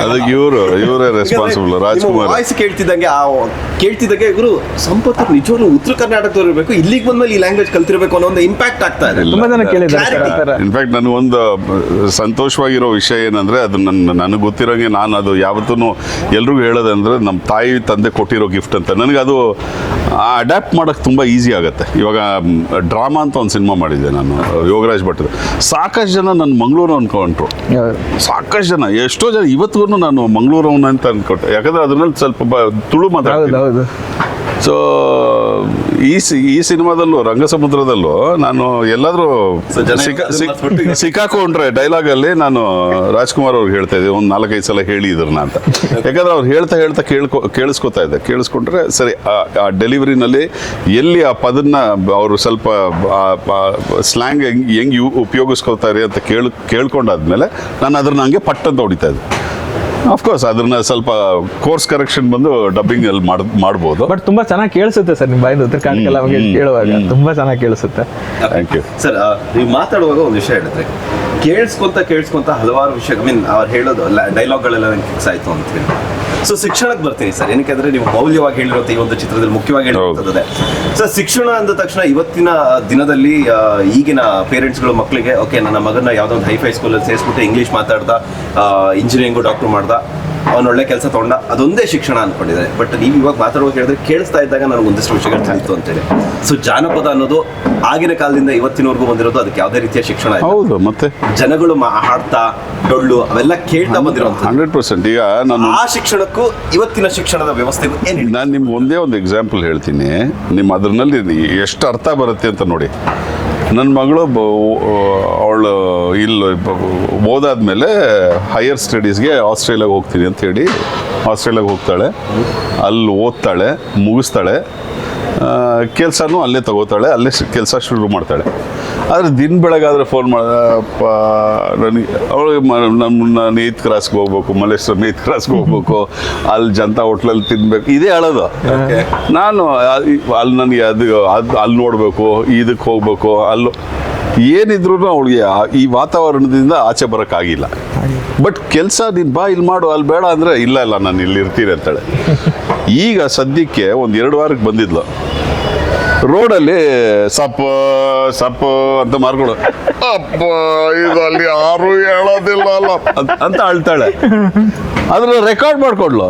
ಅದಕ್ಕೆ ಇವರು ಇವರೇ ರೆಸ್ಪಾನ್ಸಿಬಲ್ ರಾಜ್ಕುಮಾರ್. ವಾಯ್ಸ್ ಕೇಳ್ತಿದ್ದಂಗೆ ಆ ಕೇಳ್ತಿದ್ದಂಗೆ ಇವರು ಸಂಪತ್ ಅವ್ರು ನಿಜವಾಗ್ಲೂ ಉತ್ತರ ಕರ್ನಾಟಕದವ್ರು ಇರಬೇಕು ಇಲ್ಲಿಗೆ ಬಂದ್ಮೇಲೆ ಈ ಲ್ಯಾಂಗ್ವೇಜ್ ಕಲ್ತಿರ್ಬೇಕು ಅನ್ನೋ ಒಂದು ಇಂಪ್ಯಾಕ್ಟ್ ಆಗ್ತಾ ಇದೆ. ತುಂಬಾ ಜನ ಕೇಳಿದ್ದಾರೆ ಸರ್ ಆ ಥರ ಇನ್ಫ್ಯಾಕ್ಟ್ ನನಗೊಂದು ಸಂತೋಷವಾಗಿರೋ ವಿಷಯ ಏನಂದ್ರೆ ಅದು ನನ್ನ ನನಗೆ ಗೊತ್ತಿರೋಂಗೆ ನಾನು ಅದು ಯಾವತ್ತೂ ಎಲ್ರಿಗೂ ಹೇಳೋದಂದ್ರೆ ನಮ್ಮ ತಾಯಿ ತಂದೆ ಕೊಟ್ಟಿರೋ ಗಿಫ್ಟ್ ಅಂತ. ನನಗೆ ಅದು ಅಡ್ಯಾಪ್ಟ್ ಮಾಡೋಕ್ಕೆ ತುಂಬ ಈಸಿ ಆಗುತ್ತೆ. ಇವಾಗ ಡ್ರಾಮಾ ಅಂತ ಒಂದು ಸಿನಿಮಾ ಮಾಡಿದ್ದೆ ನಾನು ಯೋಗರಾಜ್ ಭಟ್ ಸಾಕಷ್ಟು ಜನ ನನ್ನ ಮಂಗಳೂರು ಅನ್ಕೊಂಡ್ರು. ಸಾಕಷ್ಟು ಜನ ಎಷ್ಟೋ ಜನ ಇವತ್ತಿಗೂ ನಾನು ಮಂಗಳೂರು ಅಂತ ಅನ್ಕೊಟ್ಟೆ ಯಾಕಂದ್ರೆ ಅದ್ರಲ್ಲಿ ಸ್ವಲ್ಪ ಬ- ತುಳು ಮಾತಾಡ್ತೀನಿ. ಸೊ ಈ ಸಿ- ಈ ಸಿನಿಮಾದಲ್ಲೂ ರಂಗಸಮುದ್ರದಲ್ಲೂ ನಾನು ಎಲ್ಲಾದರೂ ಅದನ್ನ ಸಿಕ್ಕಾಕೊಂಡ್ರೆ ಡೈಲಾಗಲ್ಲಿ ನಾನು ರಾಜ್ಕುಮಾರ್ ಅವ್ರಿಗೆ ಹೇಳ್ತಾ ಇದ್ದೆ ಒಂದು ನಾಲ್ಕೈದು ಸಲ ಹೇಳಿದ್ರು ಇದ್ರನ್ನ ಅಂತ. ಯಾಕಂದ್ರೆ ಅವ್ರು ಹೇಳ್ತಾ ಹೇಳ್ತಾ ಕೇಳ್ಕೊ ಕೇಳಿಸ್ಕೊತಾ ಇದ್ದೆ. ಕೇಳಿಸ್ಕೊಂಡ್ರೆ ಸರಿ ಆ- ಡೆಲಿವರಿನಲ್ಲಿ ಎಲ್ಲಿ ಆ ಪದನ್ನ ಅವರು ಸ್ವಲ್ಪ ಸ್ಲ್ಯಾಂಗ್ ಹೆಂಗೆ ಹೆಂಗೆ ಉಪಯೋಗಿಸ್ಕೊತಾರೆ ಅಂತ ಕೇಳಿ ಕೇಳ್ಕೊಂಡಾದ್ಮೇಲೆ ನಾನು ಅದ್ರನ್ನ ಹಂಗೆ ಪಟ್ಟಂತ ಹೊಡಿತಾ ಇದ್ದೆ. ಅಫ್ಕೋರ್ಸ್ ಅದನ್ನ ಸ್ವಲ್ಪ ಕೋರ್ಸ್ ಕರೆಕ್ಷನ್ ಬಂದು ಡಬ್ಬಿಂಗ್ ಅಲ್ಲಿ ಮಾಡ್ ಮಾಡ್ಬೋದು. ಬಟ್ ತುಂಬಾ ಚೆನ್ನಾಗಿ ಕೇಳಿಸುತ್ತೆ ಸರ್ ನಿಮ್ಮ ಬಾಯಿಂದ ಉತ್ತರ ಕನ್ನಡ ಕೇಳುವಾಗ. ತುಂಬಾ ಚೆನ್ನಾಗಿ ಕೇಳಿಸುತ್ತೆ. ಥ್ಯಾಂಕ್ ಯು ಸರ್ ನೀವು ಮಾತಾಡುವಾಗ ಒಂದು ವಿಷಯ ಹೇಳಿದ್ರೆ. ಕೇಳಿಸ್ಕೊಂತ ಕೇಳಿಸ್ಕೊಂತ ಹಲವಾರು ವಿಷಯ ಐ ಮೀನ್ ಅವ್ರು ಹೇಳೋದು ಡೈಲಾಗ್ಗಳೆಲ್ಲ ನಂಗೆ ಫಿಕ್ಸ್ ಆಯ್ತು ಅಂತ ಹೇಳಿ. ಸೊ ಶಿಕ್ಷಣಕ್ಕೆ ಬರ್ತೀನಿ ಸರ್. ಏನಕ್ಕೆ ನೀವು ಮೌಲ್ಯವಾಗಿ ಹೇಳಿರೋದು ಈ ಒಂದು ಚಿತ್ರದಲ್ಲಿ ಮುಖ್ಯವಾಗಿ ಹೇಳಿರುತ್ತದೆ ಸರ್ ಶಿಕ್ಷಣ ಅಂದ ತಕ್ಷಣ ಇವತ್ತಿನ ದಿನದಲ್ಲಿ ಈಗಿನ ಪೇರೆಂಟ್ಸ್ಗಳು ಮಕ್ಕಳಿಗೆ ಓಕೆ ನನ್ನ ಮಗನ ಯಾವುದೋ ಒಂದು ಹೈಫೈ ಸ್ಕೂಲಲ್ಲಿ ಸೇರಿಸ್ಬಿಟ್ಟು ಇಂಗ್ಲೀಷ್ ಮಾತಾಡ್ದ ಇಂಜಿನಿಯರಿಂಗು ಡಾಕ್ಟರ್ ಮಾಡ್ದ ಅವ್ನು ಒಳ್ಳೆ ಕೆಲಸ ತೊಗೊಂಡ ಅದೊಂದೇ ಶಿಕ್ಷಣ ಅನ್ಕೊಂಡಿದ್ದಾರೆ ಬಟ್ ನೀವು ಇವಾಗ ಮಾತಾಡುವಾಗ ಹೇಳಿದ್ರೆ ಕೇಳಿಸ್ತಾ ಇದ್ದಾಗ ನನಗೆ ಒಂದಿಷ್ಟು ವಿಷಯಗಳು ತಿಳಿತು ಅಂತೇಳಿ ಸೊ ಜಾನಪದ ಅನ್ನೋದು ಆಗಿನ ಕಾಲದಿಂದ ಇವತ್ತಿನವರೆಗೂ ಬಂದಿರೋದು ಅದಕ್ಕೆ ಯಾವುದೇ ರೀತಿಯ ಶಿಕ್ಷಣ ಇಲ್ಲ. ಹೌದು ಮತ್ತೆ? ಜನಗಳು ಮಾ- ಹಾಡ್ತಾ ಡೊಳ್ಳು ಅವೆಲ್ಲ ಕೇಳ್ತಾ ಬಂದಿರೋದು ಹಂಡ್ರೆಡ್ ಪರ್ಸೆಂಟ್. ಈಗ ನಾನು ಆ ಶಿಕ್ಷಣಕ್ಕೂ ಇವತ್ತಿನ ಶಿಕ್ಷಣದ ವ್ಯವಸ್ಥೆ ಏನು? ನಾನು ನಿಮ್ಗೆ ಒಂದೇ ಒಂದು ಎಕ್ಸಾಂಪಲ್ ಹೇಳ್ತೀನಿ. ನಿಮ್ಮ ಅದರಲ್ಲಿ ಎಷ್ಟು ಅರ್ಥ ಬರುತ್ತೆ ಅಂತ ನೋಡಿ. ನನ್ನ ಮಗಳು ಅವಳು ಇಲ್ಲಿ ಓದಾದ್ಮೇಲೆ ಹೈಯರ್ ಸ್ಟಡೀಸ್ಗೆ ಆಸ್ಟ್ರೇಲಿಯಾಗೆ ಹೋಗ್ತೀನಿ ಅಂತ ಹೇಳಿ ಆಸ್ಟ್ರೇಲಿಯಾಗೆ ಹೋಗ್ತಾಳೆ. ಅಲ್ಲಿ ಓದ್ತಾಳೆ, ಮುಗಿಸ್ತಾಳೆ. ಕೆಲಸನೂ ಅಲ್ಲೇ ತಗೋತಾಳೆ, ಅಲ್ಲೇ ಕೆಲಸ ಶುರು ಮಾಡ್ತಾಳೆ. ಆದರೆ ದಿನ ಬೆಳಗಾದ್ರೆ ಫೋನ್ ಮಾಡಪ್ಪ ನನಗೆ ಅವಳಿಗೆ ನಮ್ಮ ನೇತ್ ಕ್ರಾಸ್ಗೆ ಹೋಗ್ಬೇಕು ಮಲ್ಲೇಶ್ವರ ನೇತ್ ಕ್ರಾಸ್ಗೆ ಹೋಗ್ಬೇಕು ಅಲ್ಲಿ ಜನತಾ ಹೋಟ್ಲಲ್ಲಿ ತಿನ್ಬೇಕು ಇದೇ ಹೇಳೋದು. ನಾನು ಅಲ್ಲಿ ನನಗೆ ಅದು ಅದು ಅಲ್ಲಿ ನೋಡಬೇಕು ಇದಕ್ಕೆ ಹೋಗ್ಬೇಕು ಅಲ್ಲಿ ಏನಿದ್ರು ಅವಳಿಗೆ ಈ ವಾತಾವರಣದಿಂದ ಆಚೆ ಬರೋಕ್ಕಾಗಿಲ್ಲ. ಬಟ್ ಕೆಲಸ ನೀನು ಬಾ ಇಲ್ಲಿ ಮಾಡು ಅಲ್ಲಿ ಬೇಡ ಅಂದರೆ ಇಲ್ಲ ಇಲ್ಲ ನಾನು ಇಲ್ಲಿ ಇರ್ತೀನಿ ಅಂತೇಳಿ. ಈಗ ಸದ್ಯಕ್ಕೆ ಒಂದು ಎರಡು ವಾರಕ್ಕೆ ಬಂದಿದ್ಲು. ರೋಡಲ್ಲಿ ಸಪ್ಪು ಸಪ್ಪು ಅಂತ ಮಾರ್ಕೊಳು ಅಪ್ಪ ಇದು ಅಲ್ಲಿ ಯಾರು ಹೇಳೋದಿಲ್ಲ ಅಲ್ಲ ಅಂತ- ಅಂತ ಅಳ್ತಾಳೆ. ಅದ್ರ ರೆಕಾರ್ಡ್ ಮಾಡ್ಕೊಡ್ಲು.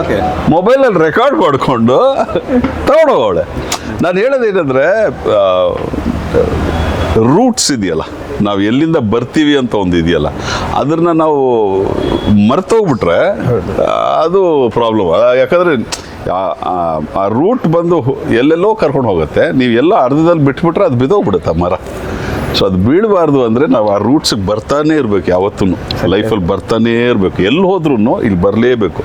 ಓಕೆ. ಮೊಬೈಲಲ್ಲಿ ರೆಕಾರ್ಡ್ ಮಾಡಿಕೊಂಡು ತಗೊಂಡೋಗವಳೆ ನಾನು ಹೇಳೋದೇನೆಂದರೆ ರೂಟ್ಸ್ ಇದೆಯಲ್ಲ. ನಾವು ಎಲ್ಲಿಂದ ಬರ್ತೀವಿ ಅಂತ ಒಂದು ಇದೆಯಲ್ಲ. ಅದನ್ನ ನಾವು ಮರ್ತೋಗ್ಬಿಟ್ರೆ ಅದು ಪ್ರಾಬ್ಲಮ್ ಯಾಕಂದರೆ ಆ ರೂಟ್ ಬಂದು ಎಲ್ಲೆಲ್ಲೋ ಕರ್ಕೊಂಡು ಹೋಗುತ್ತೆ. ನೀವು ಎಲ್ಲ ಅರ್ಧದಲ್ಲಿ ಬಿಟ್ಬಿಟ್ರೆ ಅದು ಬಿದ್ದೋಗ್ಬಿಡುತ್ತೆ ಮರ. ಸೊ ಅದು ಬೀಳಬಾರ್ದು ಅಂದರೆ ನಾವು ಆ ರೂಟ್ಸಿಗೆ ಬರ್ತಾನೆ ಇರಬೇಕು ಯಾವತ್ತೂ ಲೈಫಲ್ಲಿ ಬರ್ತಾನೇ ಇರಬೇಕು. ಎಲ್ಲಿ ಹೋದ್ರೂ ಇಲ್ಲಿ ಬರಲೇಬೇಕು.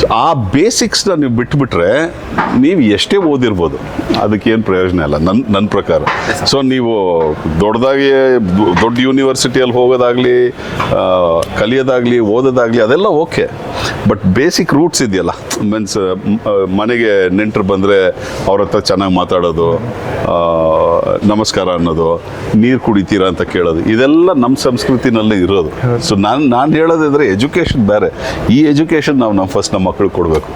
ಸೊ ಆ ಬೇಸಿಕ್ಸ್ನ ನೀವು ಬಿಟ್ಬಿಟ್ರೆ ನೀವು ಎಷ್ಟೇ ಓದಿರ್ಬೋದು. ಅದಕ್ಕೇನು ಪ್ರಯೋಜನ ಇಲ್ಲ. ನನ್ನ ನನ್ನ ಪ್ರಕಾರ. ಸೊ ನೀವು ದೊಡ್ಡದಾಗಿ, ದೊಡ್ಡ ಯೂನಿವರ್ಸಿಟಿಯಲ್ಲಿ ಹೋಗೋದಾಗಲಿ ಕಲಿಯೋದಾಗಲಿ, ಓದೋದಾಗಲಿ, ಅದೆಲ್ಲ ಓಕೆ ಬಟ್ ಬೇಸಿಕ್ ರೂಟ್ಸ್ ಇದೆಯಲ್ಲ. ಮೀನ್ಸ್ ಮನೆಗೆ ನೆಂಟರು ಬಂದರೆ ಅವ್ರ ಹತ್ರ ಚೆನ್ನಾಗಿ ಮಾತಾಡೋದು ನಮಸ್ಕಾರ ಅನ್ನೋದು, ನೀರು ಕುಡಿತೀರಾ ಅಂತ ಕೇಳೋದು. ಇದೆಲ್ಲ ನಮ್ಮ ಸಂಸ್ಕೃತಿನಲ್ಲೇ ಇರೋದು. ಸೊ ನಾನು ನಾನು ಹೇಳೋದಿದ್ರೆ ಎಜುಕೇಷನ್ ಬೇರೆ. ಈ ಎಜುಕೇಷನ್ ನಾವು ನಮ್ಮ ಫಸ್ಟ್ ನಮ್ಮ ಮಕ್ಕಳಿಗೆ ಕೊಡಬೇಕು.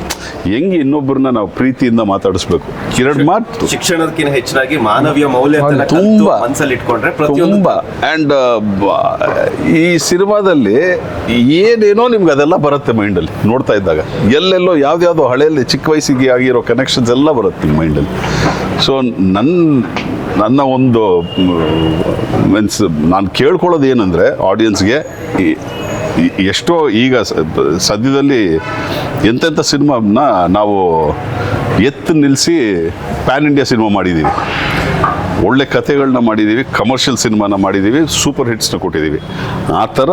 ಹೆಂಗೆ ಇನ್ನೊಬ್ಬರನ್ನ ನಾವು ಪ್ರೀತಿಯಿಂದ ಮಾತಾಡಿಸ್ಬೇಕು? ಕಿರಣ್ ಮಾತು. ಶಿಕ್ಷಣಕ್ಕಿಂತ ಹೆಚ್ಚಾಗಿ ಮಾನವೀಯ ಮೌಲ್ಯ ತುಂಬ ಇಟ್ಕೊಂಡ್ರೆ ತುಂಬ. ಆ್ಯಂಡ್ ಈ ಸಿನಿಮಾದಲ್ಲಿ ಏನೇನೋ ನಿಮ್ಗೆ ಅದೆಲ್ಲ ಬರುತ್ತೆ ಮೈಂಡಲ್ಲಿ ನೋಡ್ತಾ ಇದ್ದಾಗ. ಎಲ್ಲೆಲ್ಲೋ ಯಾವ್ದಾವುದೋ ಹಳೆಯಲ್ಲಿ ಚಿಕ್ಕ ವಯಸ್ಸಿಗೆ ಆಗಿರೋ ಕನೆಕ್ಷನ್ಸ್ ಎಲ್ಲ ಬರುತ್ತೆ ನಿಮ್ಮ ಮೈಂಡಲ್ಲಿ ಸೊ ನನ್ನ ನನ್ನ ಒಂದು ಮೀನ್ಸ್, ನಾನು ಕೇಳ್ಕೊಳ್ಳೋದು ಏನಂದರೆ ಆಡಿಯನ್ಸ್ಗೆ ಎಷ್ಟೋ ಈಗ ಸದ್ಯದಲ್ಲಿ ಎಂತೆಂಥ ಸಿನಿಮಾನ ನಾವು ಎತ್ತು ನಿಲ್ಲಿಸಿ ಪ್ಯಾನ್ ಇಂಡಿಯಾ ಸಿನಿಮಾ ಮಾಡಿದ್ದೀವಿ ಒಳ್ಳೆ ಕಥೆಗಳನ್ನ ಮಾಡಿದ್ದೀವಿ ಕಮರ್ಷಿಯಲ್ ಸಿನಿಮಾನ ಮಾಡಿದ್ದೀವಿ ಸೂಪರ್ ಹಿಟ್ಸ್ನ ಕೊಟ್ಟಿದ್ದೀವಿ ಆ ಥರ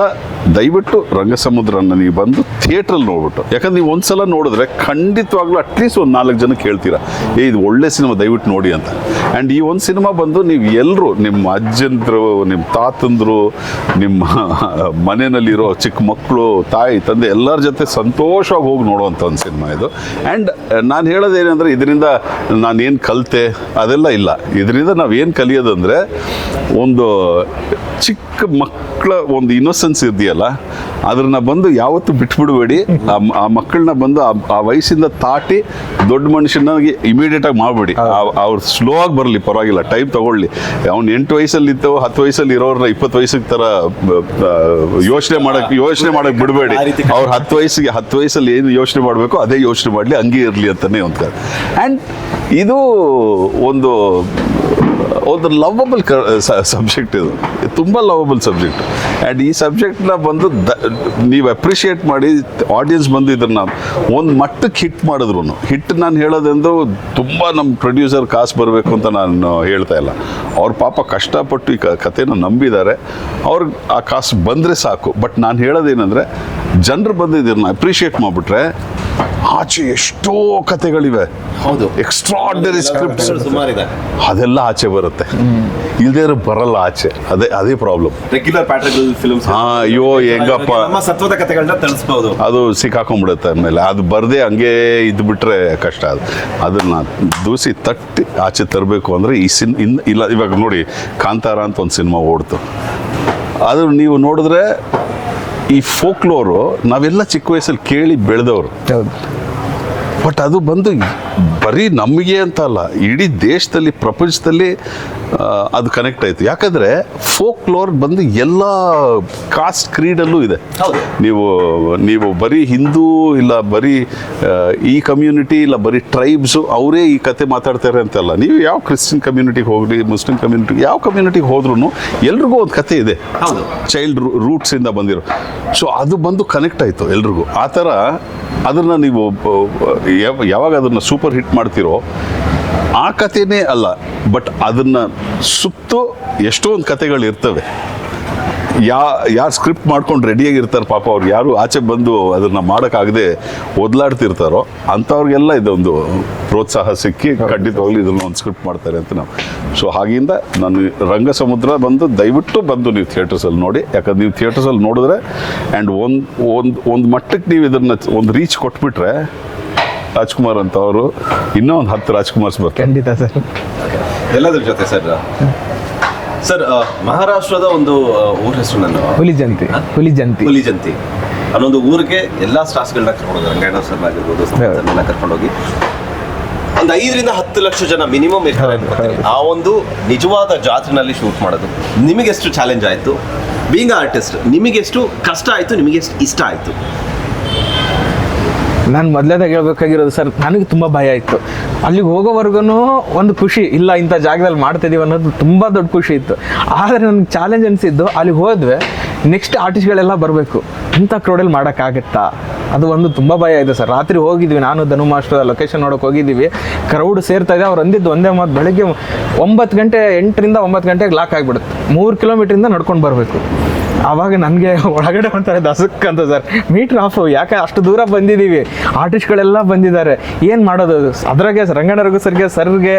ದಯವಿಟ್ಟು ರಂಗಸಮುದ್ರನ ನೀವು ಬಂದು ಥಿಯೇಟ್ರಲ್ಲಿ ನೋಡ್ಬಿಟ್ಟು. ಯಾಕಂದ್ರೆ ನೀವು ಒಂದ್ಸಲ ನೋಡಿದ್ರೆ ಖಂಡಿತವಾಗ್ಲೂ ಅಟ್ಲೀಸ್ಟ್ ಒಂದು ನಾಲ್ಕು ಜನ ಕೇಳ್ತೀರಾ ಏ, ಇದು ಒಳ್ಳೆ ಸಿನಿಮಾ, ದಯವಿಟ್ಟು ನೋಡಿ ಅಂತ. ಆ್ಯಂಡ್ ಈ ಒಂದು ಸಿನಿಮಾ ಬಂದು ನೀವು ಎಲ್ಲರೂ ನಿಮ್ಮ ಅಜ್ಜಂದ್ರು, ನಿಮ್ಮ ತಾತಂದ್ರು, ನಿಮ್ಮ ಮನೆಯಲ್ಲಿರೋ ಚಿಕ್ಕ ಮಕ್ಕಳು ತಾಯಿ, ತಂದೆ ಎಲ್ಲರ ಜೊತೆ ಸಂತೋಷವಾಗಿ ಹೋಗಿ ನೋಡುವಂಥ ಒಂದು ಸಿನಿಮಾ ಇದು. ಆ್ಯಂಡ್ ನಾನು ಹೇಳೋದೇನೆಂದರೆ ಇದರಿಂದ ನಾನೇನು ಕಲಿತೆ ಅದೆಲ್ಲ ಇಲ್ಲ. ಇದರಿಂದ ನಾವು ಏನು ಕಲಿಯೋದಂದರೆ ಒಂದು ಚಿಕ್ಕ ಮಕ್ಕಳ ಒಂದು ಇನ್ನೊಸೆನ್ಸ್ ಇದೆಯಲ್ಲ ಅದನ್ನ ಬಂದು ಯಾವತ್ತು ಬಿಟ್ಬಿಡಬೇಡಿ. ಆ ಮಕ್ಕಳನ್ನ ಬಂದು ಆ- ವಯಸ್ಸಿಂದ ತಾಟಿ ದೊಡ್ಡ ಮನುಷ್ಯನಾಗಿ ಇಮಿಡಿಯೇಟಾಗಿ ಮಾಡಬೇಡಿ. ಅವ್ರು ಸ್ಲೋ ಆಗಿ ಬರಲಿ ಪರವಾಗಿಲ್ಲ ಟೈಮ್ ತಗೊಳ್ಳಿ. ಅವ್ನು ಎಂಟು ವಯಸ್ಸಲ್ಲಿ ಇತ್ತು ಹತ್ತು ವಯಸ್ಸಲ್ಲಿ ಇರೋರನ್ನ ಇಪ್ಪತ್ತು ವಯಸ್ಸಿಗೆ ತರ ಯೋಚನೆ ಮಾಡಕ್ ಯೋಚನೆ ಮಾಡಕ್ ಬಿಡಬೇಡಿ. ಅವ್ರು ಹತ್ತು ವಯಸ್ಸಿಗೆ ಹತ್ತು ವಯಸ್ಸಲ್ಲಿ ಏನು ಯೋಚನೆ ಮಾಡಬೇಕು ಅದೇ ಯೋಚನೆ ಮಾಡಲಿ ಹಂಗೆ ಇರಲಿ ಅಂತಲೇ ಒಂದು ಆ್ಯಂಡ್ ಇದು ಒಂದು ಒಂದು ಲವಬಲ್ ಸಬ್ಜೆಕ್ಟ್ ಇದು. ತುಂಬ ಲವಬಲ್ ಸಬ್ಜೆಕ್ಟ್ ಆ್ಯಂಡ್ ಈ ಸಬ್ಜೆಕ್ಟ್ನ ಬಂದು ದ ನೀವು ಅಪ್ರಿಷಿಯೇಟ್ ಮಾಡಿ ಆಡಿಯನ್ಸ್ ಬಂದು ನಾನು ಒಂದು ಮಟ್ಟಕ್ಕೆ ಹಿಟ್ ಮಾಡಿದ್ರು ಹಿಟ್ ನಾನು ಹೇಳೋದೆಂದು ತುಂಬ ನಮ್ಮ ಪ್ರೊಡ್ಯೂಸರ್ ಕಾಸು ಬರಬೇಕು ಅಂತ ನಾನು ಹೇಳ್ತಾ ಇಲ್ಲ. ಅವ್ರ ಪಾಪ ಕಷ್ಟಪಟ್ಟು ಈ ಕ- ಕಥೆನ ನಂಬಿದ್ದಾರೆ ಅವ್ರಿಗೆ ಆ ಕಾಸು ಬಂದರೆ ಸಾಕು. ಬಟ್ ನಾನು ಹೇಳೋದೇನೆಂದರೆ ಜನರು ಬಂದು ಇದನ್ನ ಅಪ್ರಿಷಿಯೇಟ್ ಮಾಡಿಬಿಟ್ರೆ ಆಚೆ ಎಷ್ಟೋ ಕಥೆಗಳಿವೆ. ಹೌದು. ಎಕ್ಸ್ಟ್ರಾರ್ಡನರಿ ಸ್ಕ್ರಿಪ್ಟ್ಸ್ ಸುಮಾರಿದೆ. ಅದೆಲ್ಲ ಆಚೆ ಬರುತ್ತೆ. ಇಲ್ದೇ ಇರೋ ಬರಲ್ಲ ಆಚೆ. ಅದೇ ಅದೇ ಪ್ರಾಬ್ಲಮ್ ರೆಗ್ಯುಲರ್ ಪ್ಯಾಟರ್ನ್ ಫಿಲ್ಮ್ಸ್ ಹಾ, ಅಯ್ಯೋ, ಹೆಂಗಪ್ಪ. ನಮ್ಮ ಸತ್ವದ ಕಥೆಗಳನ್ನ ತಳಿಸ್ಬೋದು ಅದು ಸಿಕ್ಕಾಕೊಂಡ್ಬಿಡುತ್ತೆ ಆಮೇಲೆ ಅದು ಬರದೇ ಹಂಗೆ ಇದ್ಬಿಟ್ರೆ ಕಷ್ಟ ಅದು. ಅದನ್ನ ದೂಸಿ ತಟ್ಟಿ ಆಚೆ ತರಬೇಕು ಅಂದರೆ ಈ ಸಿನ್ ಇನ್ ಇಲ್ಲ ಇವಾಗ ನೋಡಿ ಕಾಂತಾರ ಅಂತ ಒಂದು ಸಿನಿಮಾ ಓಡ್ತು. ಅದು ನೀವು ನೋಡಿದ್ರೆ ಈ ಫೋಕ್ಲೋರು ನಾವೆಲ್ಲ ಚಿಕ್ಕ ವಯಸ್ಸಲ್ಲಿ ಕೇಳಿ ಬೆಳೆದವರು. ಹೌದು. ಬಟ್ ಅದು ಬಂದು ಬರೀ ನಮಗೆ ಅಂತ ಅಲ್ಲ ಇಡೀ ದೇಶದಲ್ಲಿ ಪ್ರಪಂಚದಲ್ಲಿ ಅದು ಕನೆಕ್ಟ್ ಆಯಿತು. ಯಾಕಂದರೆ ಫೋಕ್ ಲೋರ್ ಬಂದು ಎಲ್ಲ ಕಾಸ್ಟ್ ಕ್ರೀಡಲ್ಲೂ ಇದೆ. ನೀವು ನೀವು ಬರೀ ಹಿಂದೂ ಇಲ್ಲ ಬರೀ ಈ ಕಮ್ಯುನಿಟಿ ಇಲ್ಲ ಬರೀ ಟ್ರೈಬ್ಸು ಅವರೇ ಈ ಕತೆ ಮಾತಾಡ್ತಾರೆ ಅಂತಲ್ಲ. ನೀವು ಯಾವ ಕ್ರಿಶ್ಚಿಯನ್ ಕಮ್ಯುನಿಟಿಗೆ ಹೋಗಲಿ ಮುಸ್ಲಿಂ ಕಮ್ಯುನಿಟಿ ಯಾವ ಕಮ್ಯುನಿಟಿಗೆ ಹೋದ್ರೂ ಎಲ್ರಿಗೂ ಒಂದು ಕತೆ ಇದೆ. ಚೈಲ್ಡ್ ರೂಟ್ಸಿಂದ ಬಂದಿರೋ. ಸೊ ಅದು ಬಂದು ಕನೆಕ್ಟ್ ಆಯಿತು ಎಲ್ರಿಗೂ. ಆ ಥರ ಅದನ್ನು ನೀವು ಯಾವಾಗ ಅದನ್ನು ಸೂಪರ್ ಹಿಟ್ ಮಾಡ್ತಿರೋ ಆ ಕಥೆನೇ ಅಲ್ಲ ಬಟ್ ಅದನ್ನು ಸುತ್ತು ಎಷ್ಟೊಂದು ಕಥೆಗಳು ಇರ್ತವೆ. ಯಾ ಯಾರು ಸ್ಕ್ರಿಪ್ಟ್ ಮಾಡ್ಕೊಂಡು ರೆಡಿಯಾಗಿರ್ತಾರೆ ಪಾಪ ಅವ್ರು, ಯಾರು ಆಚೆ ಬಂದು ಅದನ್ನು ಮಾಡೋಕ್ಕಾಗದೆ ಒದ್ಲಾಡ್ತಿರ್ತಾರೋ, ಅಂಥವ್ರಿಗೆಲ್ಲ ಇದೊಂದು ಪ್ರೋತ್ಸಾಹ ಸಿಕ್ಕಿ ಖಂಡಿತವಾಗ್ಲೂ ಇದನ್ನು ಒಂದು ಸ್ಕ್ರಿಪ್ಟ್ ಮಾಡ್ತಾರೆ ಅಂತ ನಾವು. ಸೊ ಹಾಗಿಂದ ನಾನು ರಂಗ ಸಮುದ್ರ ಬಂದು ದಯವಿಟ್ಟು ಬಂದು ನೀವು ಥಿಯೇಟರ್ಸಲ್ಲಿ ನೋಡಿ, ಯಾಕಂದ್ರೆ ನೀವು ಥಿಯೇಟರ್ಸಲ್ಲಿ ನೋಡಿದ್ರೆ ಆ್ಯಂಡ್ ಒಂದು ಒಂದು ಒಂದು ಮಟ್ಟಕ್ಕೆ ನೀವು ಇದನ್ನು ಒಂದು ರೀಚ್ ಕೊಟ್ಬಿಟ್ರೆ ರಾಜ್ಕುಮಾರ್ ಅಂತ ಅವರು ಇನ್ನೂ ಒಂದು ಹತ್ತು ರಾಜ್ಕುಮಾರ್ಸ್ ಬರ್ತಾರೆ. ಖಂಡಿತ ಸರ್. ಎಲ್ಲದ್ರ ಜೊತೆ ಸರ್? ಸರ್ ಮಹಾರಾಷ್ಟ್ರದ ಒಂದು ಊರ ಹೆಸರು ನಾನು ಹುಲಿ ಜಂತಿ. ಹುಲಿ ಜಂತಿ. ಹುಲಿ ಜಂತಿ. ಅನ್ನೊಂದು ಊರಿಗೆ ಎಲ್ಲಾ ಸ್ಟಾರ್ಸ್ಗಳನ್ನ ಕರ್ಕೊಂಡು ರಂಗಾಯಣ ಸರ್ ಆಗಿರ್ಬೋದು ಎಲ್ಲ ಕರ್ಕೊಂಡೋಗಿ ಒಂದು ಐದರಿಂದ ಹತ್ತು ಲಕ್ಷ ಜನ ಮಿನಿಮಮ್ ಇರ್ತಾರೆ ಆ ಒಂದು ನಿಜವಾದ ಜಾತ್ರೆನಲ್ಲಿ ಶೂಟ್ ಮಾಡೋದು. ನಿಮಗೆ ಎಷ್ಟು ಚಾಲೆಂಜ್ ಆಯಿತು ಬೀಂಗ್ ಆರ್ಟಿಸ್ಟ್ ನಿಮಗೆಷ್ಟು ಕಷ್ಟ ಆಯಿತು ನಿಮಗೆಷ್ಟು ಇಷ್ಟ ಆಯಿತು? ನಾನು ಮೊದಲೇದಾಗ ಹೇಳ್ಬೇಕಾಗಿರೋದು, ಸರ್, ನನಗೆ ತುಂಬ ಭಯ ಇತ್ತು. ಅಲ್ಲಿಗೆ ಹೋಗೋವರೆಗೂ ಒಂದು ಖುಷಿ ಇಲ್ಲ, ಇಂಥ ಜಾಗದಲ್ಲಿ ಮಾಡ್ತಿದ್ದೀವಿ ಅನ್ನೋದು ತುಂಬ ದೊಡ್ಡ ಖುಷಿ ಇತ್ತು. ಆದರೆ ನನಗೆ ಚಾಲೆಂಜ್ ಅನಿಸಿದ್ದು, ಅಲ್ಲಿಗೆ ಹೋದ್ವಿ ನೆಕ್ಸ್ಟ್ ಆರ್ಟಿಸ್ಟ್ಗಳೆಲ್ಲ ಬರಬೇಕು. ಇಂಥ ಕ್ರೌಡಲ್ಲಿ ಮಾಡೋಕ್ಕಾಗತ್ತಾ ಅದು ಒಂದು ತುಂಬ ಭಯ ಇದೆ, ಸರ್. ರಾತ್ರಿ ಹೋಗಿದ್ವಿ, ನಾನು ಧನು ಮಾಸ್ಟರ್ ಲೊಕೇಶನ್ ನೋಡೋಕೆ ಹೋಗಿದ್ದೀವಿ ಕ್ರೌಡ್ ಸೇರ್ತಾ ಇದೆ, ಅವ್ರು ಅಂದಿದ್ದು ಒಂದೇ ಮಾತು, ಬೆಳಗ್ಗೆ ಒಂಬತ್ತು ಗಂಟೆ ಎಂಟರಿಂದ ಒಂಬತ್ತು ಗಂಟೆಗೆ ಲಾಕ್ ಆಗಿಬಿಡುತ್ತೆ. ಮೂರು ಕಿಲೋಮೀಟ್ರಿಂದ ನಡ್ಕೊಂಡು ಬರಬೇಕು. ಆವಾಗ ನನಗೆ ಒಳಗಡೆ ಒಂಥರ ದಸಕ್ ಅಂತ ಸರ್. ಮೀಟ್ರ್ ಆಫ್, ಯಾಕೆ ಅಷ್ಟು ದೂರ ಬಂದಿದ್ದೀವಿ ಆರ್ಟಿಸ್ಟ್ಗಳೆಲ್ಲ ಬಂದಿದ್ದಾರೆ. ಏನು ಮಾಡೋದು? ಅದ್ರಾಗೆ ರಂಗಣ್ಣರಿಗೂ ಸರ್ಗೆ ಸರ್ಗೆ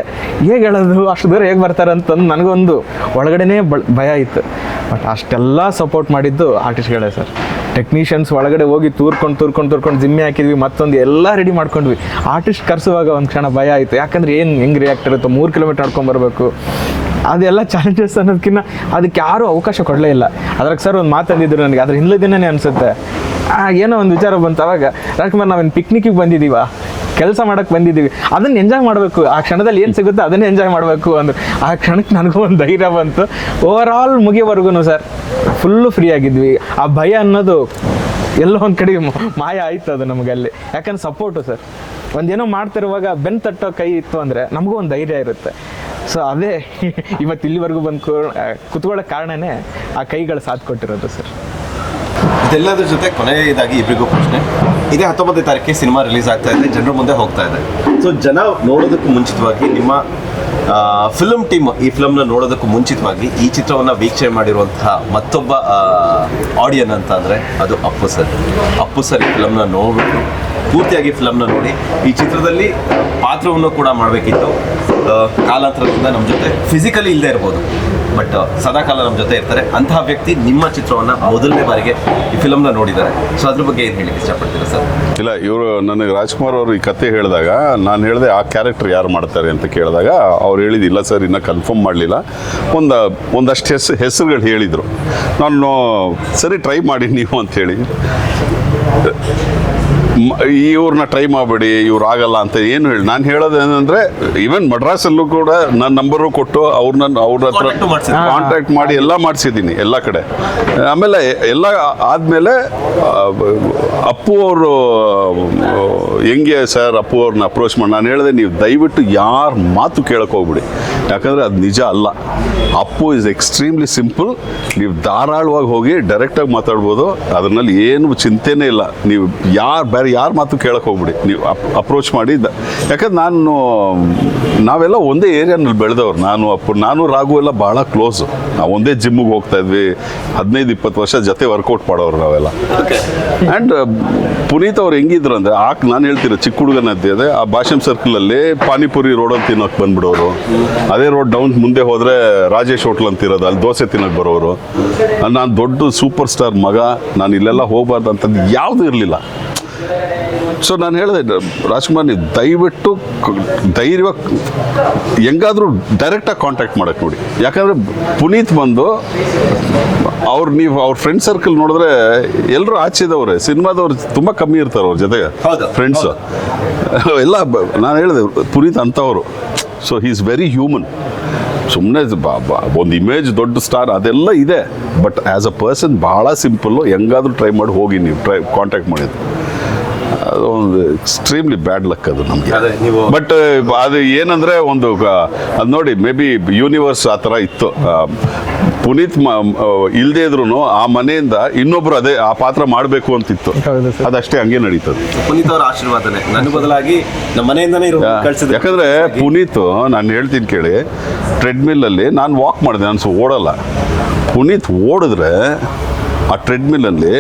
ಹೇಗೆ ಹೇಳೋದು? ಅಷ್ಟು ದೂರ ಹೇಗೆ ಬರ್ತಾರೆ ಅಂತಂದು ನನಗೊಂದು ಒಳಗಡೆನೇ ಭಯ ಇತ್ತು. ಬಟ್ ಅಷ್ಟೆಲ್ಲ ಸಪೋರ್ಟ್ ಮಾಡಿದ್ದು ಆರ್ಟಿಸ್ಟ್ಗಳೇ ಸರ್. ಟೆಕ್ನಿಷಿಯನ್ಸ್ ಒಳಗಡೆ ಹೋಗಿ ತೂರ್ಕೊಂಡು ತೂರ್ಕೊಂಡು ತೂರ್ಕೊಂಡು ಜಿಮ್ಮೆ ಹಾಕಿದ್ವಿ, ಮತ್ತೊಂದು ಎಲ್ಲ ರೆಡಿ ಮಾಡ್ಕೊಂಡ್ವಿ. ಆರ್ಟಿಸ್ಟ್ ಕರೆಸುವಾಗ ಒಂದು ಕ್ಷಣ ಭಯ ಆಯಿತು ಯಾಕಂದ್ರೆ ಏನು ಹೆಂಗೆ ರಿಯಾಕ್ಟ್ ಇರುತ್ತೋ, ಮೂರು ಕಿಲೋಮೀಟರ್ ನಡ್ಕೊಂಡು ಬರಬೇಕು. ಅದೆಲ್ಲ ಚಾಲೆಂಜಸ್ ಅನ್ನೋದಕ್ಕಿಂತ ಅದಕ್ಕೆ ಯಾರೂ ಅವಕಾಶ ಕೊಡಲೇ ಇಲ್ಲ. ಅದ್ರಾಗ ಸರ್ ಒಂದು ಮಾತಂದಿದ್ರು ನನಗೆ, ಅದ್ರ ಹಿಂದೆ ದಿನನೇ ಅನಿಸುತ್ತೆ. ಏನೋ ಒಂದು ವಿಚಾರ ಬಂತು ಅವಾಗ, ರಾಜ್ಕುಮಾರ್, ನಾವೇನು ಪಿಕ್ನಿಕ್ಗೆ ಬಂದಿದ್ದೀವ ಕೆಲಸ ಮಾಡಕ್ಕೆ ಬಂದಿದ್ದೀವಿ ಅದನ್ನ ಎಂಜಾಯ್ ಮಾಡಬೇಕು. ಆ ಕ್ಷಣದಲ್ಲಿ ಏನು ಸಿಗುತ್ತೋ ಅದನ್ನೇ ಎಂಜಾಯ್ ಮಾಡಬೇಕು ಅಂದ್ರೆ. ಆ ಕ್ಷಣಕ್ಕೆ ನನಗೂ ಒಂದು ಧೈರ್ಯ ಬಂತು. ಓವರ್ ಆಲ್ ಮುಗಿಯೋವರೆಗೂ ಸರ್ ಫುಲ್ಲು ಫ್ರೀ ಆಗಿದ್ವಿ. ಆ ಭಯ ಅನ್ನೋದು ಎಲ್ಲೋ ಒಂದು ಕಡೆ ಮಾಯ ಆಯ್ತು ಅದು ನಮಗೆ ಅಲ್ಲಿ ಯಾಕಂದ್ರೆ ಸಪೋರ್ಟು ಸರ್ ಒಂದೇನೋ ಮಾಡ್ತಿರುವಾಗ ಬೆನ್ ತಟ್ಟೋ ಕೈ ಇತ್ತು ಅಂದರೆ ನಮಗೂ ಒಂದು ಧೈರ್ಯ ಇರುತ್ತೆ. ಸೊ ಅದೇ ಇವತ್ತು ಇಲ್ಲಿವರೆಗೂ ಬಂದು ಕುತ್ಕೊಳ್ಳೋ ಕಾರಣನೇ ಆ ಕೈಗಳು ಸಾಥ್ ಕೊಟ್ಟಿರೋದು ಸರ್. ಇದೆಲ್ಲದ್ರ ಜೊತೆ ಕೊನೆಯದಾಗಿ ಇಬ್ಬರಿಗೂ ಪ್ರಶ್ನೆ. ಇದೇ ಹತ್ತೊಂಬತ್ತನೇ ತಾರೀಕಿಗೆ ಸಿನಿಮಾ ರಿಲೀಸ್ ಆಗ್ತಾ ಇದೆ, ಜನರ ಮುಂದೆ ಹೋಗ್ತಾ ಇದೆ. ಸೊ ಜನ ನೋಡೋದಕ್ಕೂ ಮುಂಚಿತವಾಗಿ ನಿಮ್ಮ ಫಿಲಮ್ ಟೀಮ್ ಈ ಫಿಲಮ್ನ ನೋಡೋದಕ್ಕೂ ಮುಂಚಿತವಾಗಿ ಈ ಚಿತ್ರವನ್ನು ವೀಕ್ಷಣೆ ಮಾಡಿರುವಂತಹ ಮತ್ತೊಬ್ಬ ಆಡಿಯನ್ ಅಂತ ಅಂದರೆ ಅದು ಅಪ್ಪು ಸರ್. ಅಪ್ಪು ಸರ್ ಈ ಫಿಲಮ್ನ ನೋಡ್ಬಿಟ್ಟು ಪೂರ್ತಿಯಾಗಿ ಫಿಲಮ್ನ ನೋಡಿ, ಈ ಚಿತ್ರದಲ್ಲಿ ಪಾತ್ರವನ್ನು ಕೂಡ ಮಾಡಬೇಕಿತ್ತು. ಕಾಲಾಂತರದಿಂದ ನಮ್ಮ ಜೊತೆ ಫಿಸಿಕಲಿ ಇಲ್ಲದೆ ಇರ್ಬೋದು. ಬಟ್ ಸದಾಕಾಲ ನಮ್ಮ ಜೊತೆ ಇರ್ತಾರೆ. ಅಂತಹ ವ್ಯಕ್ತಿ ನಿಮ್ಮ ಚಿತ್ರವನ್ನು ಮೊದಲನೇ ಬಾರಿಗೆ ಈ ಫಿಲಮ್ನ ನೋಡಿದ್ದಾರೆ. ಸೊ ಅದ್ರ ಬಗ್ಗೆ ಏನು ಹೇಳಿಕ್ಕೆ ಇಷ್ಟಪಡ್ತೀರಾ ಸರ್ ಇಲ್ಲ, ಇವರು ನನಗೆ ರಾಜ್ಕುಮಾರ್ ಅವರು ಈ ಕತೆ ಹೇಳಿದಾಗ, ನಾನು ಹೇಳಿದೆ ಆ ಕ್ಯಾರೆಕ್ಟರ್ ಯಾರು ಮಾಡ್ತಾರೆ ಅಂತ ಕೇಳಿದಾಗ, ಅವ್ರು ಹೇಳಿದಿಲ್ಲ ಸರ್ ಇನ್ನೂ ಕನ್ಫರ್ಮ್ ಮಾಡಲಿಲ್ಲ. ಒಂದು, ಒಂದಷ್ಟು ಹೆಸ್, ಹೆಸರುಗಳು ಹೇಳಿದರು. ನಾನು, ಸರಿ ಟ್ರೈ ಮಾಡಿ ನೀವು ಅಂತೇಳಿ ಇವ್ರನ್ನ ಟ್ರೈ ಮಾಡಬೇಡಿ ಇವ್ರು ಆಗಲ್ಲ ಅಂತ ಏನು ಹೇಳಿ. ನಾನು ಹೇಳೋದು ಏನಂದರೆ ಈವನ್ ಮಡ್ರಾಸಲ್ಲೂ ಕೂಡ ನನ್ನ ನಂಬರು ಕೊಟ್ಟು ಅವ್ರನ್ನ ಅವ್ರ ಹತ್ರ ಕಾಂಟ್ಯಾಕ್ಟ್ ಮಾಡಿ ಎಲ್ಲ ಮಾಡಿಸಿದ್ದೀನಿ ಎಲ್ಲ ಕಡೆ. ಆಮೇಲೆ ಎಲ್ಲ ಆದಮೇಲೆ ಅಪ್ಪು ಅವರು ಹೆಂಗೆ ಸರ್ ಅಪ್ಪು ಅವ್ರನ್ನ ಅಪ್ರೋಚ್ ಮಾಡಿ ನಾನು ಹೇಳಿದೆ ನೀವು ದಯವಿಟ್ಟು ಯಾರ ಮಾತು ಕೇಳಕ್ಕೆ ಹೋಗ್ಬಿಡಿ. ಯಾಕಂದರೆ ಅದು ನಿಜ ಅಲ್ಲ. ಅಪ್ಪು ಇಸ್ ಎಕ್ಸ್ಟ್ರೀಮ್ಲಿ ಸಿಂಪಲ್ ನೀವು ಧಾರಾಳವಾಗಿ ಹೋಗಿ ಡೈರೆಕ್ಟಾಗಿ ಮಾತಾಡ್ಬೋದು. ಅದರಲ್ಲಿ ಏನು ಚಿಂತೆನೇ ಇಲ್ಲ. ನೀವು ಯಾರು ಬೇರೆ ಯಾರ ಮಾತು ಕೇಳಕ್ಕೆ ಹೋಗ್ಬಿಡಿ. ನೀವು ಅಪ್ರೋಚ್ ಮಾಡಿ ಯಾಕಂದ್ರೆ ನಾನು, ನಾವೆಲ್ಲ ಒಂದೇ ಏರಿಯಾನಲ್ಲಿ ಬೆಳೆದವ್ರು. ನಾನು ಅಪ್ಪ ನಾನು ರಾಘು ಎಲ್ಲ ಭಾಳ ಕ್ಲೋಸು ನಾವು ಒಂದೇ ಜಿಮ್ಮಿಗೆ ಹೋಗ್ತಾ ಇದ್ವಿ. ಹದಿನೈದು, ಇಪ್ಪತ್ತು ವರ್ಷ ಜೊತೆ ವರ್ಕೌಟ್ ಮಾಡೋರು ನಾವೆಲ್ಲ. ಆ್ಯಂಡ್ ಪುನೀತ್ ಅವ್ರು ಹೆಂಗಿದ್ರು ಅಂದರೆ, ಆಕ್ ನಾನು ಹೇಳ್ತಿರೋ ಚಿಕ್ಕ ಹುಡುಗನದ್ದೇ ಆ ಭಾಷಂ ಸರ್ಕಲಲ್ಲಿ ಪಾನಿಪುರಿ ರೋಡಲ್ಲಿ ತಿನ್ನೋಕೆ ಬಂದ್ಬಿಡೋರು. ಅದೇ ರೋಡ್ ಡೌನ್ ಮುಂದೆ ಹೋದರೆ ರಾಜೇಶ್ ಹೋಟ್ಲ್ ಅಂತ ಇರೋದು, ಅಲ್ಲಿ ದೋಸೆ ತಿನ್ನೋಕೆ ಬರೋರು. ನಾನು ದೊಡ್ಡ ಸೂಪರ್ ಸ್ಟಾರ್ ಮಗ. ನಾನು ಇಲ್ಲೆಲ್ಲ ಹೋಗ್ಬಾರ್ದು ಅಂತಂದು ಯಾವುದೂ ಇರಲಿಲ್ಲ. ಸೊ ನಾನು ಹೇಳಿದೆ ರಾಜ್ಕುಮಾರ್ ನೀವು ದಯವಿಟ್ಟು ಧೈರ್ಯವಾಗಿ ಹೆಂಗಾದರೂ ಡೈರೆಕ್ಟಾಗಿ ಕಾಂಟ್ಯಾಕ್ಟ್ ಮಾಡೋಕೆ ನೋಡಿ. ಯಾಕಂದರೆ ಪುನೀತ್ ಬಂದು ಅವ್ರು ನೀವು ಅವ್ರ ಫ್ರೆಂಡ್ ಸರ್ಕಲ್ ನೋಡಿದ್ರೆ ಎಲ್ಲರೂ ಆಚೆದವ್ರೆ ಸಿನಿಮಾದವ್ರು ತುಂಬ ಕಮ್ಮಿ ಇರ್ತಾರೆ ಅವ್ರ ಜೊತೆಗೆ. ಫ್ರೆಂಡ್ಸು ಎಲ್ಲ ನಾನು ಹೇಳಿದೆ ಪುನೀತ್ ಅಂಥವ್ರು so he is very human ಸುಮ್ಮನೆ ಒಂದು ಇಮೇಜ್ ದೊಡ್ಡ ಸ್ಟಾರ್ ಅದೆಲ್ಲ ಇದೆ. ಬಟ್ ಆ್ಯಸ್ ಅ ಪರ್ಸನ್ ಭಾಳ ಸಿಂಪಲ್ಲು ಹೆಂಗಾದರೂ ಟ್ರೈ ಮಾಡಿ ಹೋಗಿ ನೀವು ಟ್ರೈ ಕಾಂಟ್ಯಾಕ್ಟ್ ಮಾಡಿದ್ದು ಒಂದು ಎಕ್ಸ್ಟ್ರೀಮ್ಲಿ ಬ್ಯಾಡ್ ಲಕ್ ಅದು ನಮಗೆ. ನೀವು ಬಟ್ ಅದು ಏನಂದ್ರೆ ಒಂದು ಅದು ನೋಡಿ ಮೇ ಬಿ ಯೂನಿವರ್ಸ್ ಆ ಥರ ಇತ್ತು. ಪುನೀತ್ ಇಲ್ಲದೆ ಇದ್ರು ಆ ಮನೆಯಿಂದ ಇನ್ನೊಬ್ರು ಅದೇ ಆ ಪಾತ್ರ ಮಾಡಬೇಕು ಅಂತಿತ್ತು. ಅದಷ್ಟೇ ಹಂಗೆ ನಡೀತದೆ. ಪುನೀತ್ ಅವರ ಆಶೀರ್ವಾದನೆ. ನನ್ನ ಬದಲಾಗಿ ನಮ್ಮ ಮನೆಯಿಂದನೇ ಕಳ್ಸಿದ್ರು. ಯಾಕಂದ್ರೆ ಪುನೀತ್ ನಾನು ಹೇಳ್ತೀನಿ ಕೇಳಿ ಟ್ರೆಡ್ಮಿಲ್ ಅಲ್ಲಿ ನಾನು ವಾಕ್ ಮಾಡಿದೆ ನಾನು ಓಡಲ್ಲ. ಪುನೀತ್ ಓಡಿದ್ರೆ ಆ ಟ್ರೆಡ್ಮಿಲ್ಲಲ್ಲಿ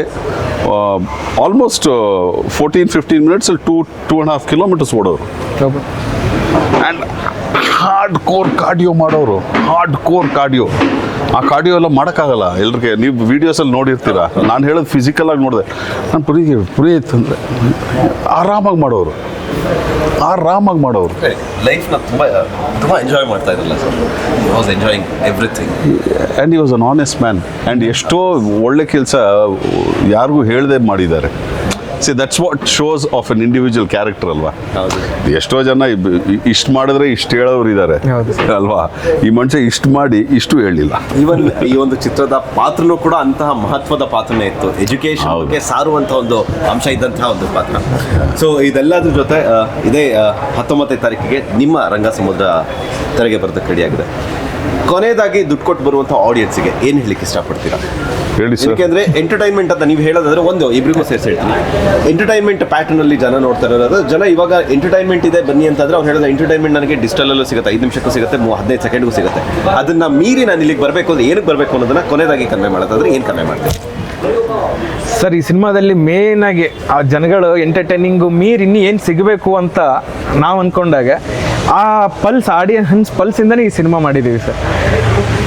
almost fourteen fifteen minutes two two and half kilometres ಓಡೋರು. And hard core cardio ಮಾಡೋರು ಹಾರ್ಡ್ ಕೋರ್ ಕಾರ್ಡಿಯೋ ಆ ಕಾರ್ಡಿಯೋ ಎಲ್ಲ ಮಾಡೋಕ್ಕಾಗಲ್ಲ. ಎಲ್ರಿಗೆ, ನೀವು ವೀಡಿಯೋಸಲ್ಲಿ ನೋಡಿರ್ತೀರ. ನಾನು ಹೇಳೋದು ಫಿಸಿಕಲ್ ಆಗಿ ನೋಡಿದೆ. ನಾನು ಪುರಿ ಪುರಿ ಇತ್ತು ಅಂದರೆ ಆರಾಮಾಗಿ ಮಾಡೋರು. ಆರಾಮಾಗಿ ಮಾಡೋರು. ಲೈಫ್ನ ತುಂಬ ತುಂಬ ಎಂಜಾಯ್ ಮಾಡ್ತಾ ಇದ್ರಲ್ಲ sir was enjoying everything and he was an honest man and ಎಷ್ಟೋ ಒಳ್ಳೆ ಕೆಲಸ ಯಾರಿಗೂ ಹೇಳದೆ ಮಾಡಿದ್ದಾರೆ. See that's what shows of an individual character ಅಲ್ವಾ? ಹೌದು. ಎಷ್ಟೋ ಜನ ಇಷ್ಟು ಮಾಡಿದ್ರೆ ಇಷ್ಟು ಹೇಳೋರು ಇದ್ದಾರೆ ಅಲ್ವಾ? ಈ ಮನುಷ್ಯ ಇಷ್ಟು ಮಾಡಿ ಇಷ್ಟು ಹೇಳಿಲ್ಲ. ಈವನ್ ಈ ಒಂದು ಚಿತ್ರದ ಪಾತ್ರನೂ ಕೂಡ ಅಂತಹ ಮಹತ್ವದ ಪಾತ್ರನೇ ಇತ್ತು. ಎಜುಕೇಶನ್ ಸಾರುವಂತಹ ಒಂದು ಅಂಶ ಇದ್ದಂತಹ ಒಂದು ಪಾತ್ರ. ಸೊ ಇದೆಲ್ಲದ್ರ ಜೊತೆ ಇದೇ ಹತ್ತೊಂಬತ್ತನೇ ತಾರೀಕಿಗೆ ನಿಮ್ಮ ರಂಗ ಸಮುದ್ರ ತೆರೆಗೆ ಬರೋದಕ್ಕೆ ರೆಡಿಯಾಗಿದೆ ಕೊನೆಯದಾಗಿ ದುಡ್ಡು ಕೊಟ್ಟು ಬರುವಂಥ ಆಡಿಯನ್ಸ್ಗೆ ಏನು ಹೇಳಲಿಕ್ಕೆ ಇಷ್ಟಪಡ್ತೀರಾ? ಹೇಳಿ ಸರ್ ಯಾಕೆಂದ್ರೆ ಎಂಟರ್ಟೈನ್ಮೆಂಟ್ ಅಂತ ನೀವು ಹೇಳೋದಾದ್ರೆ ಒಂದು ಇಬ್ಬರಿಗೂ ಸೇರಿಸಿ ಹೇಳ್ತೀನಿ ಎಂಟರ್ಟೈನ್ಮೆಂಟ್ ಪ್ಯಾಟರ್ನ್ ಅಲ್ಲಿ ಜನ ನೋಡ್ತಾ ಇರೋದು ಜನ ಇವಾಗ ಎಂಟರ್ಟೈನ್ಮೆಂಟ್ ಇದೆ ಬನ್ನಿ ಅಂತಂದ್ರೆ ಅವ್ರು ಹೇಳೋದು ಎಂಟರ್ಟೈನ್ಮೆಂಟ್ ನನಗೆ ಡಿಜಿಟಲ್ ಅಲ್ಲೂ ಸಿಗುತ್ತೆ ಐದು ನಿಮಿಷಕ್ಕೂ ಸಿಗುತ್ತೆ ಮೂ- ಹದಿನೈದು ಸೆಕೆಂಡ್ಗೂ ಸಿಗುತ್ತೆ. ಅದನ್ನ ಮೀರಿ ನಾನು ಇಲ್ಲಿಗೆ ಬರಬೇಕು ಅಂದ್ರೆ ಏನಕ್ಕೆ ಬರಬೇಕು ಅನ್ನೋದನ್ನ ಕೊನೆಯದಾಗಿ ಕನ್ವೆ ಮಾಡೋದಾದ್ರೆ ಏನು ಕಮ್ಮಿ ಮಾಡ್ತೀನಿ ಸರ್, ಈ ಸಿನಿಮಾದಲ್ಲಿ ಮೇನ್ ಆಗಿ ಆ ಜನಗಳು ಎಂಟರ್ಟೈನಿಂಗು ಮೀರಿ ಇನ್ನೂ ಏನು ಸಿಗಬೇಕು ಅಂತ ನಾವು ಅಂದ್ಕೊಂಡಾಗ ಆ ಪಲ್ಸ್ ಆಡಿಯನ್ಸ್ ಪಲ್ಸಿಂದನೇ ಈ ಸಿನಿಮಾ ಮಾಡಿದ್ದೀವಿ ಸರ್.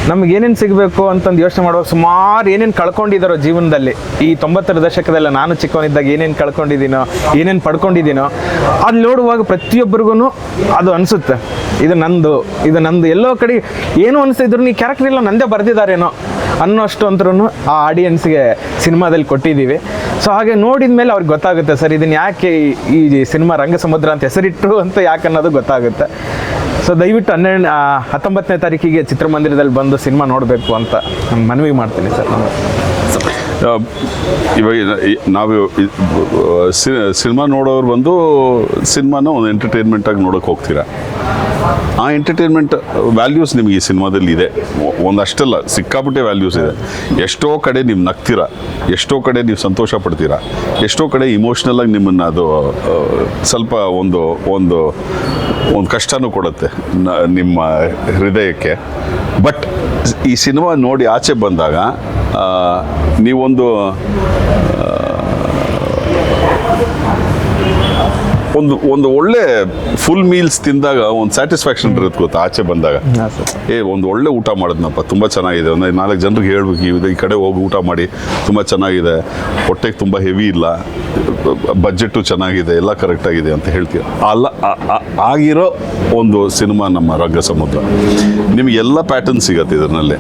ನಮ್ಗೆ ಏನೇನು ಸಿಗಬೇಕು ಅಂತಂದು ಯೋಚನೆ ಮಾಡುವಾಗ ಸುಮಾರು ಏನೇನು ಕಳ್ಕೊಂಡಿದ್ದಾರೋ ಜೀವನದಲ್ಲಿ. ಈ ತೊಂಬತ್ತರ ದಶಕದಲ್ಲ ನಾನು ಚಿಕ್ಕವನಿದ್ದಾಗ ಏನೇನು ಕಳ್ಕೊಂಡಿದ್ದೀನೋ ಏನೇನು ಪಡ್ಕೊಂಡಿದ್ದೀನೋ ಅದು ನೋಡುವಾಗ ಪ್ರತಿಯೊಬ್ಬರಿಗೂ ಅದು ಅನಿಸುತ್ತೆ. ಇದು ನಂದು ಇದು ನಂದು ಎಲ್ಲೋ ಕಡೆ ಏನು ಅನಿಸಿದ್ರು ನೀ ಕ್ಯಾರೆಕ್ಟರ್ ಎಲ್ಲ ನಂದೇ ಬರೆದಿದ್ದಾರೇನೋ ಅನ್ನೋಷ್ಟು ಅಂತರೂ ಆ ಆಡಿಯನ್ಸ್ಗೆ ಸಿನಿಮಾದಲ್ಲಿ ಕೊಟ್ಟಿದ್ದೀವಿ. ಸೊ ಹಾಗೆ ನೋಡಿದ ಮೇಲೆ ಅವ್ರಿಗೆ ಗೊತ್ತಾಗುತ್ತೆ ಸರ್ ಇದನ್ನ ಯಾಕೆ ಈ- ಸಿನಿಮಾ ರಂಗಸಮುದ್ರ ಅಂತ ಹೆಸರಿಟ್ಟರು ಅಂತ ಯಾಕೆ ಅನ್ನೋದು ಗೊತ್ತಾಗುತ್ತೆ. ಸೊ ದಯವಿಟ್ಟು ಹನ್ನೆರಡು ಹತ್ತೊಂಬತ್ತನೇ ತಾರೀಕಿಗೆ ಚಿತ್ರಮಂದಿರದಲ್ಲಿ ಬಂದು ಸಿನಿಮಾ ನೋಡಬೇಕು ಅಂತ ನಾನು ಮನವಿ ಮಾಡ್ತೀನಿ ಸರ್ ನಾನು. ಇವಾಗ ನಾವು ಸಿನಿಮಾ ನೋಡೋರು ಬಂದು ಸಿನಿಮಾನ ಒಂದು ಎಂಟರ್ಟೈನ್ಮೆಂಟಾಗಿ ನೋಡೋಕೆ ಹೋಗ್ತೀರಾ? ಆ ಎಂಟರ್ಟೈನ್ಮೆಂಟ್ ವ್ಯಾಲ್ಯೂಸ್ ನಿಮಗೆ ಈ ಸಿನಿಮಾದಲ್ಲಿ ಇದೆ. ಒಂದಷ್ಟಲ್ಲ, ಸಿಕ್ಕಾಪಟ್ಟೆ ವ್ಯಾಲ್ಯೂಸ್ ಇದೆ. ಎಷ್ಟೋ ಕಡೆ ನೀವು ನಗ್ತೀರಾ, ಎಷ್ಟೋ ಕಡೆ ನೀವು ಸಂತೋಷ ಪಡ್ತೀರಾ, ಎಷ್ಟೋ ಕಡೆ ಇಮೋಷ್ನಲ್ ಆಗಿ ನಿಮ್ಮನ್ನು ಅದು ಸ್ವಲ್ಪ ಒಂದು ಒಂದು ಒಂದು ಕಷ್ಟನೂ ಕೊಡುತ್ತೆ ನಿಮ್ಮ ಹೃದಯಕ್ಕೆ. ಬಟ್ ಈ ಸಿನಿಮಾ ನೋಡಿ ಆಚೆ ಬಂದಾಗ ನೀವೊಂದು ಒಂದು ಒಂದು ಒಳ್ಳೆ ಫುಲ್ ಮೀಲ್ಸ್ ತಿಂದಾಗ ಒಂದು ಸ್ಯಾಟಿಸ್ಫ್ಯಾಕ್ಷನ್ ಇರುತ್ತೆ ಗೊತ್ತಾ ಆಚೆ ಬಂದಾಗ. ಏ ಒಂದು ಒಳ್ಳೆ ಊಟ ಮಾಡಿದ್ನಪ್ಪ ತುಂಬ ಚೆನ್ನಾಗಿದೆ. ಒಂದು ನಾಲ್ಕು ಜನರಿಗೆ ಹೇಳ್ಬೇಕು ಇದು ಈ ಕಡೆ ಹೋಗಿ ಊಟ ಮಾಡಿ ತುಂಬ ಚೆನ್ನಾಗಿದೆ. ಹೊಟ್ಟೆಗೆ ತುಂಬ ಹೆವಿ ಇಲ್ಲ ಬಜೆಟು ಚೆನ್ನಾಗಿದೆ ಎಲ್ಲ ಕರೆಕ್ಟಾಗಿದೆ ಅಂತ ಹೇಳ್ತೀವಿ ಅಲ್ಲ ಆಗಿರೋ ಒಂದು ಸಿನಿಮಾ ನಮ್ಮ ರಗ್ಗ ಸಮುದ್ರ. ನಿಮಗೆಲ್ಲ ಪ್ಯಾಟರ್ನ್ ಸಿಗತ್ತೆ ಇದರಲ್ಲಿ.